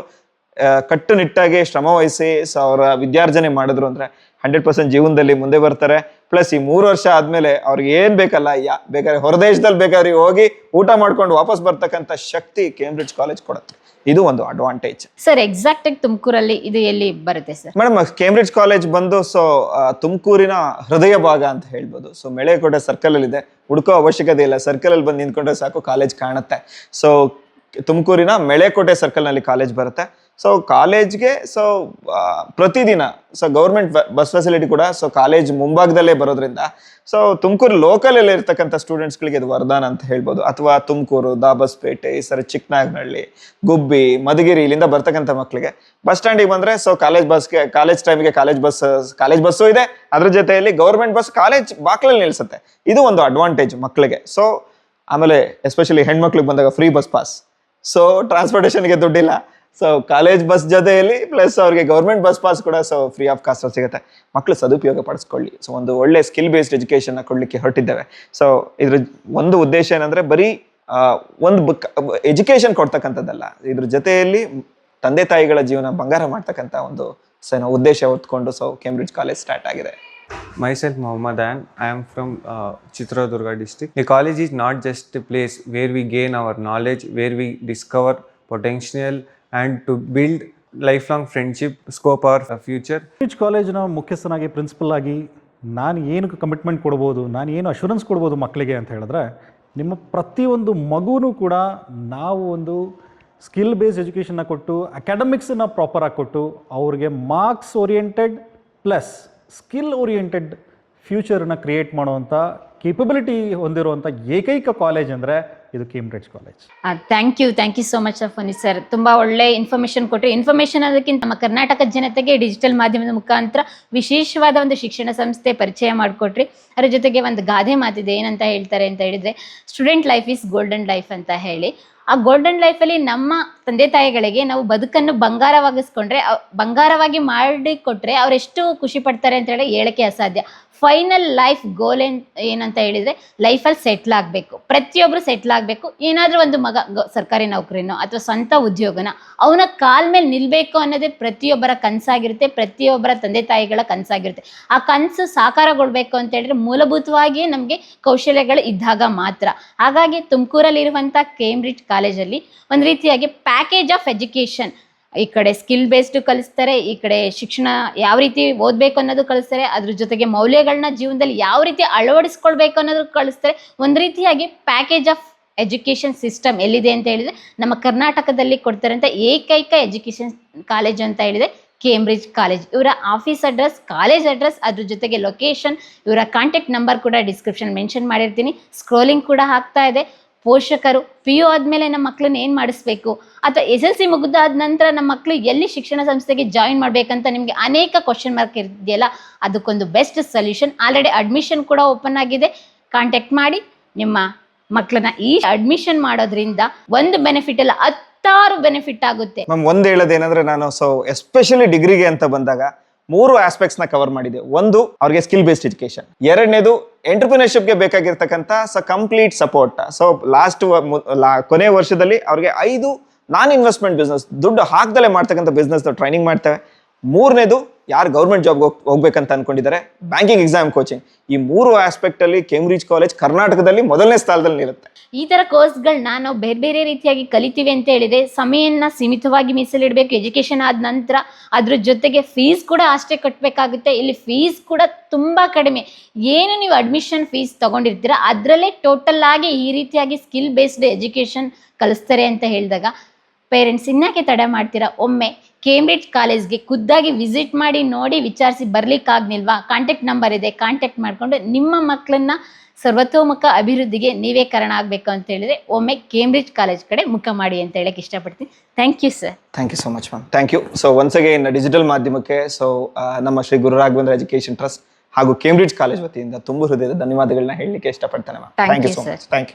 ಕಟ್ಟುನಿಟ್ಟಾಗಿ ಶ್ರಮ ವಹಿಸಿ ಸೊ ಅವರ ವಿದ್ಯಾರ್ಜನೆ ಮಾಡಿದ್ರು ಅಂದ್ರೆ ಹಂಡ್ರೆಡ್ ಪರ್ಸೆಂಟ್ ಜೀವನದಲ್ಲಿ ಮುಂದೆ ಬರ್ತಾರೆ. ಪ್ಲಸ್ ಈ ಮೂರು ವರ್ಷ ಆದ್ಮೇಲೆ ಅವ್ರಿಗೆ ಏನು ಬೇಕಲ್ಲ, ಯಾ, ಬೇಕಾದ್ರೆ ಹೊರದೇಶದಲ್ಲಿ ಬೇಕಾದ್ರೆ ಹೋಗಿ ಊಟ ಮಾಡ್ಕೊಂಡು ವಾಪಸ್ ಬರ್ತಕ್ಕಂಥ ಶಕ್ತಿ ಕೇಂಬ್ರಿಡ್ಜ್ ಕಾಲೇಜ್ ಕೊಡುತ್ತೆ. ಇದು ಒಂದು ಅಡ್ವಾಂಟೇಜ್ ಸರ್ ಎಕ್ಸಾಕ್ಟ್ ಆಗಿ ತುಮಕೂರಲ್ಲಿ ಇದು ಎಲ್ಲಿ ಬರುತ್ತೆ ಸರ್ ಮೇಡಮ್ ಕೇಂಬ್ರಿಡ್ಜ್ ಕಾಲೇಜ್ ಬಂದು ಸೊ ತುಮಕೂರಿನ ಹೃದಯ ಭಾಗ ಅಂತ ಹೇಳ್ಬೋದು. ಸೊ ಮೆಳೆಕೋಟೆ ಸರ್ಕಲ್ ಅಲ್ಲಿ ಇದೆ. ಹುಡುಕೋ ಅವಶ್ಯಕತೆ ಇಲ್ಲ. ಸರ್ಕಲ್ ಅಲ್ಲಿ ಬಂದು ನಿಂತ್ಕೊಂಡ್ರೆ ಸಾಕು ಕಾಲೇಜ್ ಕಾಣುತ್ತೆ. ಸೊ ತುಮಕೂರಿನ ಮೆಳೆಕೋಟೆ ಸರ್ಕಲ್ನಲ್ಲಿ ಕಾಲೇಜ್ ಬರುತ್ತೆ. ಸೊ ಕಾಲೇಜ್ಗೆ ಸೊ ಪ್ರತಿದಿನ ಸೊ ಗೌರ್ಮೆಂಟ್ ಬಸ್ ಫೆಸಿಲಿಟಿ ಕೂಡ ಸೊ ಕಾಲೇಜ್ ಮುಂಭಾಗದಲ್ಲೇ ಬರೋದ್ರಿಂದ ಸೊ ತುಮಕೂರು ಲೋಕಲಲ್ಲಿ ಇರ್ತಕ್ಕಂಥ ಸ್ಟೂಡೆಂಟ್ಸ್ಗಳಿಗೆ ಇದು ವರದಾನ ಅಂತ ಹೇಳ್ಬೋದು. ಅಥವಾ ತುಮಕೂರು, ದಾಬಸ್ಪೇಟೆ, ಈ ಸರಿ ಚಿಕ್ಕನಾಗನಹಳ್ಳಿ ಗುಬ್ಬಿ, ಮಧುಗಿರಿ ಇಲ್ಲಿಂದ ಬರ್ತಕ್ಕಂಥ ಮಕ್ಕಳಿಗೆ ಬಸ್ ಸ್ಟ್ಯಾಂಡಿಗೆ ಬಂದ್ರೆ ಸೊ ಕಾಲೇಜ್ ಬಸ್ಗೆ ಕಾಲೇಜ್ ಟೈಮಿಗೆ ಕಾಲೇಜ್ ಬಸ್ ಕಾಲೇಜ್ ಬಸ್ಸು ಇದೆ. ಅದ್ರ ಜೊತೆಯಲ್ಲಿ ಗೌರ್ಮೆಂಟ್ ಬಸ್ ಕಾಲೇಜ್ ಬಾಕ್ಲಲ್ಲಿ ನಿಲ್ಸುತ್ತೆ. ಇದು ಒಂದು ಅಡ್ವಾಂಟೇಜ್ ಮಕ್ಕಳಿಗೆ. ಸೊ ಆಮೇಲೆ ಎಸ್ಪೆಷಲಿ ಹೆಣ್ಮಕ್ಳಿಗೆ ಬಂದಾಗ ಫ್ರೀ ಬಸ್ ಪಾಸ್ ಸೊ ಟ್ರಾನ್ಸ್ಪೋರ್ಟೇಷನ್ಗೆ ದುಡ್ಡಿಲ್ಲ. ಸೊ ಕಾಲೇಜ್ ಬಸ್ ಜೊತೆಯಲ್ಲಿ ಪ್ಲಸ್ ಅವ್ರಿಗೆ ಗೌರ್ಮೆಂಟ್ ಬಸ್ ಪಾಸ್ ಕೂಡ ಸೊ ಫ್ರೀ ಆಫ್ ಕಾಸ್ಟ್ ಸಿಗುತ್ತೆ. ಮಕ್ಕಳು ಸದುಪಯೋಗ ಪಡಿಸ್ಕೊಳ್ಳಿ. ಸೊ ಒಂದು ಒಳ್ಳೆ ಸ್ಕಿಲ್ ಬೇಸ್ಡ್ ಎಜುಕೇಶನ್ ಕೊಡಲಿಕ್ಕೆ ಹೊರಟಿದ್ದೇವೆ. ಸೊ ಇದ್ರ ಒಂದು ಉದ್ದೇಶ ಏನಂದ್ರೆ ಬರೀ ಒಂದು ಬುಕ್ ಎಜುಕೇಶನ್ ಕೊಡ್ತಕ್ಕಂಥದ್ದಲ್ಲ. ಇದ್ರ ಜೊತೆಯಲ್ಲಿ ತಂದೆ ತಾಯಿಗಳ ಜೀವನ ಬಂಗಾರ ಮಾಡ್ತಕ್ಕಂಥ ಒಂದು ಸೊ ಏನೋ ಉದ್ದೇಶ ಹೊತ್ಕೊಂಡು ಸೊ ಕೇಂಬ್ರಿಡ್ಜ್ ಕಾಲೇಜ್ ಸ್ಟಾರ್ಟ್ ಆಗಿದೆ. Myself Mohammad An. I am from uh, Chitradurga district. The college is not just a place where we gain our knowledge, where we discover and to build life long friendship scope our future college ಕಾಲೇಜಿನ ಮುಖ್ಯಸ್ಥನಾಗಿ ಪ್ರಿನ್ಸಿಪಲ್ ಆಗಿ ನಾನು ಏನಕ್ಕೆ ಕಮಿಟ್ಮೆಂಟ್ ಕೊಡ್ಬೋದು, ನಾನು ಏನು ಅಶೂರೆನ್ಸ್ ಕೊಡ್ಬೋದು ಮಕ್ಕಳಿಗೆ ಅಂತ ಹೇಳಿದ್ರೆ, ನಿಮ್ಮ ಪ್ರತಿಯೊಂದು ಮಗುನೂ ಕೂಡ ನಾವು ಒಂದು ಸ್ಕಿಲ್ ಬೇಸ್ಡ್ ಎಜುಕೇಷನ್ನ ಕೊಟ್ಟು ಅಕಾಡೆಮಿಕ್ಸನ್ನು ಪ್ರಾಪರಾಗಿ ಕೊಟ್ಟು, ಅವ್ರಿಗೆ marks oriented plus skill oriented ಫ್ಯೂಚರನ್ನ create ಮಾಡುವಂಥ ಕೇಪಬಿಲಿಟಿ ಹೊಂದಿರುವಂಥ ಏಕೈಕ ಕಾಲೇಜ್ ಅಂದ್ರೆ ಇದು Cambridge college thank you thank you so much Phani sir ತುಂಬ ಒಳ್ಳೆ ಇನ್ಫಾರ್ಮೇಷನ್ ಕೊಟ್ಟರೆ ಇನ್ಫಾರ್ಮೇಷನ್ ಅದಕ್ಕಿಂತ ನಮ್ಮ ಕರ್ನಾಟಕ ಜನತೆಗೆ ಡಿಜಿಟಲ್ ಮಾಧ್ಯಮದ ಮುಖಾಂತರ ವಿಶೇಷವಾದ ಒಂದು ಶಿಕ್ಷಣ ಸಂಸ್ಥೆ ಪರಿಚಯ ಮಾಡಿಕೊಟ್ರಿ. ಅದರ ಜೊತೆಗೆ ಒಂದು ಗಾದೆ ಮಾತಿದೆ, ಏನಂತ ಹೇಳ್ತಾರೆ ಅಂತ ಹೇಳಿದರೆ student life is golden life ಅಂತ ಹೇಳಿ. ಆ ಗೋಲ್ಡನ್ ಲೈಫಲ್ಲಿ ನಮ್ಮ ತಂದೆ ತಾಯಿಗಳಿಗೆ ನಾವು ಬದುಕನ್ನು ಬಂಗಾರವಾಗಿಸ್ಕೊಂಡ್ರೆ ಬಂಗಾರವಾಗಿ ಮಾಡಿಕೊಟ್ರೆ ಅವರೆಷ್ಟು ಖುಷಿ ಪಡ್ತಾರೆ ಅಂತ ಹೇಳಿ ಹೇಳಕ್ಕೆ ಅಸಾಧ್ಯ. ಫೈನಲ್ ಲೈಫ್ ಗೋಲ್ ಏನ್, ಏನಂತ ಹೇಳಿದ್ರೆ ಲೈಫಲ್ಲಿ ಸೆಟ್ಲ್ ಆಗಬೇಕು. ಪ್ರತಿಯೊಬ್ಬರು ಸೆಟ್ಲ್ ಆಗಬೇಕು. ಏನಾದರೂ ಒಂದು ಮಗ ಸರ್ಕಾರಿ ನೌಕರಿನೋ ಅಥವಾ ಸ್ವಂತ ಉದ್ಯೋಗನ, ಅವನ ಕಾಲ್ ಮೇಲೆ ನಿಲ್ಲಬೇಕು ಅನ್ನೋದೇ ಪ್ರತಿಯೊಬ್ಬರ ಕನಸಾಗಿರುತ್ತೆ, ಪ್ರತಿಯೊಬ್ಬರ ತಂದೆ ತಾಯಿಗಳ ಕನಸಾಗಿರುತ್ತೆ. ಆ ಕನಸು ಸಾಕಾರಗೊಳ್ಬೇಕು ಅಂತ ಹೇಳಿದ್ರೆ ಮೂಲಭೂತವಾಗಿ ನಮಗೆ ಕೌಶಲ್ಯಗಳು ಇದ್ದಾಗ ಮಾತ್ರ. ಹಾಗಾಗಿ ತುಮಕೂರಲ್ಲಿರುವಂಥ ಕೇಂಬ್ರಿಡ್ಜ್ ಕಾಲೇಜಲ್ಲಿ ಒಂದು ರೀತಿಯಾಗಿ ಪ್ಯಾಕೇಜ್ ಆಫ್ ಎಜುಕೇಷನ್ ಈ ಕಡೆ ಸ್ಕಿಲ್ ಬೇಸ್ಡ್ ಕಲಿಸ್ತಾರೆ, ಈ ಕಡೆ ಶಿಕ್ಷಣ ಯಾವ ರೀತಿ ಓದಬೇಕು ಅನ್ನೋದು ಕಲಿಸ್ತಾರೆ, ಅದ್ರ ಜೊತೆಗೆ ಮೌಲ್ಯಗಳನ್ನ ಜೀವನದಲ್ಲಿ ಯಾವ ರೀತಿ ಅಳವಡಿಸ್ಕೊಳ್ಬೇಕು ಅನ್ನೋದು ಕಲಿಸ್ತಾರೆ. ಒಂದು ರೀತಿಯಾಗಿ ಪ್ಯಾಕೇಜ್ ಆಫ್ ಎಜುಕೇಷನ್ ಸಿಸ್ಟಮ್ ಎಲ್ಲಿದೆ ಅಂತ ಹೇಳಿದ್ರೆ, ನಮ್ಮ ಕರ್ನಾಟಕದಲ್ಲಿ ಕೊಡ್ತಾರಂಥ ಏಕೈಕ ಎಜುಕೇಷನ್ ಕಾಲೇಜು ಅಂತ ಹೇಳಿದೆ ಕೇಂಬ್ರಿಡ್ಜ್ ಕಾಲೇಜ್ ಇವರ ಆಫೀಸ್ ಅಡ್ರೆಸ್ ಕಾಲೇಜ್ ಅಡ್ರೆಸ್ ಅದ್ರ ಜೊತೆಗೆ ಲೊಕೇಶನ್ ಇವರ ಕಾಂಟ್ಯಾಕ್ಟ್ ನಂಬರ್ ಕೂಡ ಡಿಸ್ಕ್ರಿಪ್ಷನ್ ಮೆನ್ಷನ್ ಮಾಡಿರ್ತೀನಿ. ಸ್ಕ್ರೋಲಿಂಗ್ ಕೂಡ ಆಗ್ತಾ ಇದೆ. ಪೋಷಕರು ಪಿ ಯು ಆದಮೇಲೆ ನಮ್ಮ ಮಕ್ಕಳನ್ನ ಏನು ಮಾಡಿಸ್ಬೇಕು? ಅಥವಾ ಎಸ್ ಎಲ್ ಸಿ ಮುಗಿದಾದ ನಂತರ ನಮ್ಮ ಮಕ್ಕಳು ಎಲ್ಲಿ ಶಿಕ್ಷಣ ಸಂಸ್ಥೆಗೆ ಜಾಯಿನ್ ಮಾಡಬೇಕಂತ ನಿಮಗೆ ಅನೇಕ ಕ್ವಶನ್ ಮಾರ್ಕ್ ಇದೆಯಲ್ಲ ಅದಕ್ಕೊಂದು ಬೆಸ್ಟ್ ಸೊಲ್ಯೂಷನ್ ಆಲ್ರೆಡಿ ಅಡ್ಮಿಷನ್ ಕೂಡ ಓಪನ್ ಆಗಿದೆ. ಕಾಂಟ್ಯಾಕ್ಟ್ ಮಾಡಿ, ನಿಮ್ಮ ಮಕ್ಕಳನ್ನ ಈ ಅಡ್ಮಿಷನ್ ಮಾಡೋದ್ರಿಂದ ಒಂದು ಬೆನಿಫಿಟ್ ಅಲ್ಲ, ಹತ್ತಾರು ಬೆನಿಫಿಟ್ ಆಗುತ್ತೆ. ಮ್ಯಾಮ್ ಒಂದು ಹೇಳೋದೇನಂದ್ರೆ ನಾನು ಸೊ ಎಸ್ಪೆಷಲಿ ಡಿಗ್ರಿಗೆ ಅಂತ ಬಂದಾಗ ಮೂರು ಆಸ್ಪೆಕ್ಟ್ಸ್ನ ಕವರ್ ಮಾಡಿದೆ. ಒಂದು, ಅವ್ರಿಗೆ ಸ್ಕಿಲ್ ಬೇಸ್ಡ್ ಎಜುಕೇಶನ್ ಎರಡನೇದು ಎಂಟರ್ಪ್ರಿನರ್ಶಿಪ್ಗೆ ಬೇಕಾಗಿರ್ತಕ್ಕಂಥ so complete support so last ಕೊನೆ ವರ್ಷದಲ್ಲಿ ಅವ್ರಿಗೆ ಐದು ನಾನ್ ಇನ್ವೆಸ್ಟ್ಮೆಂಟ್ ಬಿಸ್ನೆಸ್ ದುಡ್ಡು ಹಾಕ್ದಲೇ ಮಾಡ್ತಕ್ಕಂಥ ಬಿಸ್ನೆಸ್ ಟ್ರೈನಿಂಗ್ ಮಾಡ್ತವೆ. ಮೂರನೇದು ಯಾರು ಗೌರ್ಮೆಂಟ್ ಜಾಬ್ಗೆ ಹೋಗ್ಬೇಕಂತ ಅನ್ಕೊಂಡಿದ್ದಾರೆ ಬ್ಯಾಂಕಿಂಗ್ ಎಕ್ಸಾಮ್ ಕೋಚಿಂಗ್ ಈ ಮೂರು ಆಸ್ಪೆಕ್ಟ್ ಅಲ್ಲಿ ಕೇಂಬ್ರಿಡ್ಜ್ ಕಾಲೇಜ್ ಕರ್ನಾಟಕದಲ್ಲಿ ಮೊದಲನೇ ಸ್ಥಾನದಲ್ಲಿ ನಿಲ್ಲುತ್ತೆ. ಈ ಥರ ಕೋರ್ಸ್ಗಳನ್ನ ನಾವು ಬೇರೆ ಬೇರೆ ರೀತಿಯಾಗಿ ಕಲಿತೀವಿ ಅಂತ ಹೇಳಿದ್ರೆ ಸಮಯನ ಸೀಮಿತವಾಗಿ ಮೀಸಲಿಡಬೇಕು ಎಜುಕೇಶನ್ ಆದ ನಂತರ ಅದ್ರ ಜೊತೆಗೆ ಫೀಸ್ ಕೂಡ ಅಷ್ಟೇ ಕಟ್ಟಬೇಕಾಗುತ್ತೆ ಇಲ್ಲಿ ಫೀಸ್ ಕೂಡ ತುಂಬಾ ಕಡಿಮೆ. ಏನು ನೀವು ಅಡ್ಮಿಷನ್ ಫೀಸ್ ತಗೊಂಡಿರ್ತೀರ, ಅದರಲ್ಲೇ ಟೋಟಲ್ ಆಗಿ ಈ ರೀತಿಯಾಗಿ ಸ್ಕಿಲ್ ಬೇಸ್ಡ್ ಎಜುಕೇಶನ್ ಕಲಿಸ್ತಾರೆ ಅಂತ ಹೇಳಿದಾಗ ಪೇರೆಂಟ್ಸ್ ಇನ್ಯಾಕೆ ತಡೆ ಮಾಡ್ತೀರಾ? ಒಮ್ಮೆ ಕೇಂಬ್ರಿಡ್ಜ್ ಕಾಲೇಜ್ಗೆ ಖುದ್ದಾಗಿ ವಿಸಿಟ್ ಮಾಡಿ ನೋಡಿ ವಿಚಾರಿಸಿ ಬರ್ಲಿಕ್ಕಾಗ್ನಿಲ್ವಾ ಕಾಂಟ್ಯಾಕ್ಟ್ ನಂಬರ್ ಇದೆ. ಕಾಂಟ್ಯಾಕ್ಟ್ ಮಾಡಿಕೊಂಡು ನಿಮ್ಮ ಮಕ್ಕಳನ್ನ ಸರ್ವತೋಮುಖ ಅಭಿವೃದ್ಧಿಗೆ ನೀವೇ ಕಾರಣ ಆಗಬೇಕು ಅಂತ ಹೇಳಿದ್ರೆ ಒಮ್ಮೆ ಕೇಂಬ್ರಿಡ್ಜ್ ಕಾಲೇಜ್ ಕಡೆ ಮುಖ ಮಾಡಿ ಅಂತ ಹೇಳಕ್ಕೆ ಇಷ್ಟಪಡ್ತೀನಿ. Thank you sir. Thank you so much ma'am. Thank you. So once again digital ಮಾಧ್ಯಮಕ್ಕೆ ಸೊ ನಮ್ಮ ಶ್ರೀ ಗುರು ರಾಘವೇಂದ್ರ ಎಜುಕೇಶನ್ ಟ್ರಸ್ಟ್ ಹಾಗೂ ಕೇಂಬ್ರಿಡ್ಜ್ ಕಾಲೇಜ್ ವತಿಯಿಂದ ತುಂಬ ಹೃದಯದ ಧನ್ಯವಾದಗಳನ್ನ ಹೇಳಲಿಕ್ಕೆ ಇಷ್ಟಪಡ್ತೇನೆ ma'am. Thank you so much thank you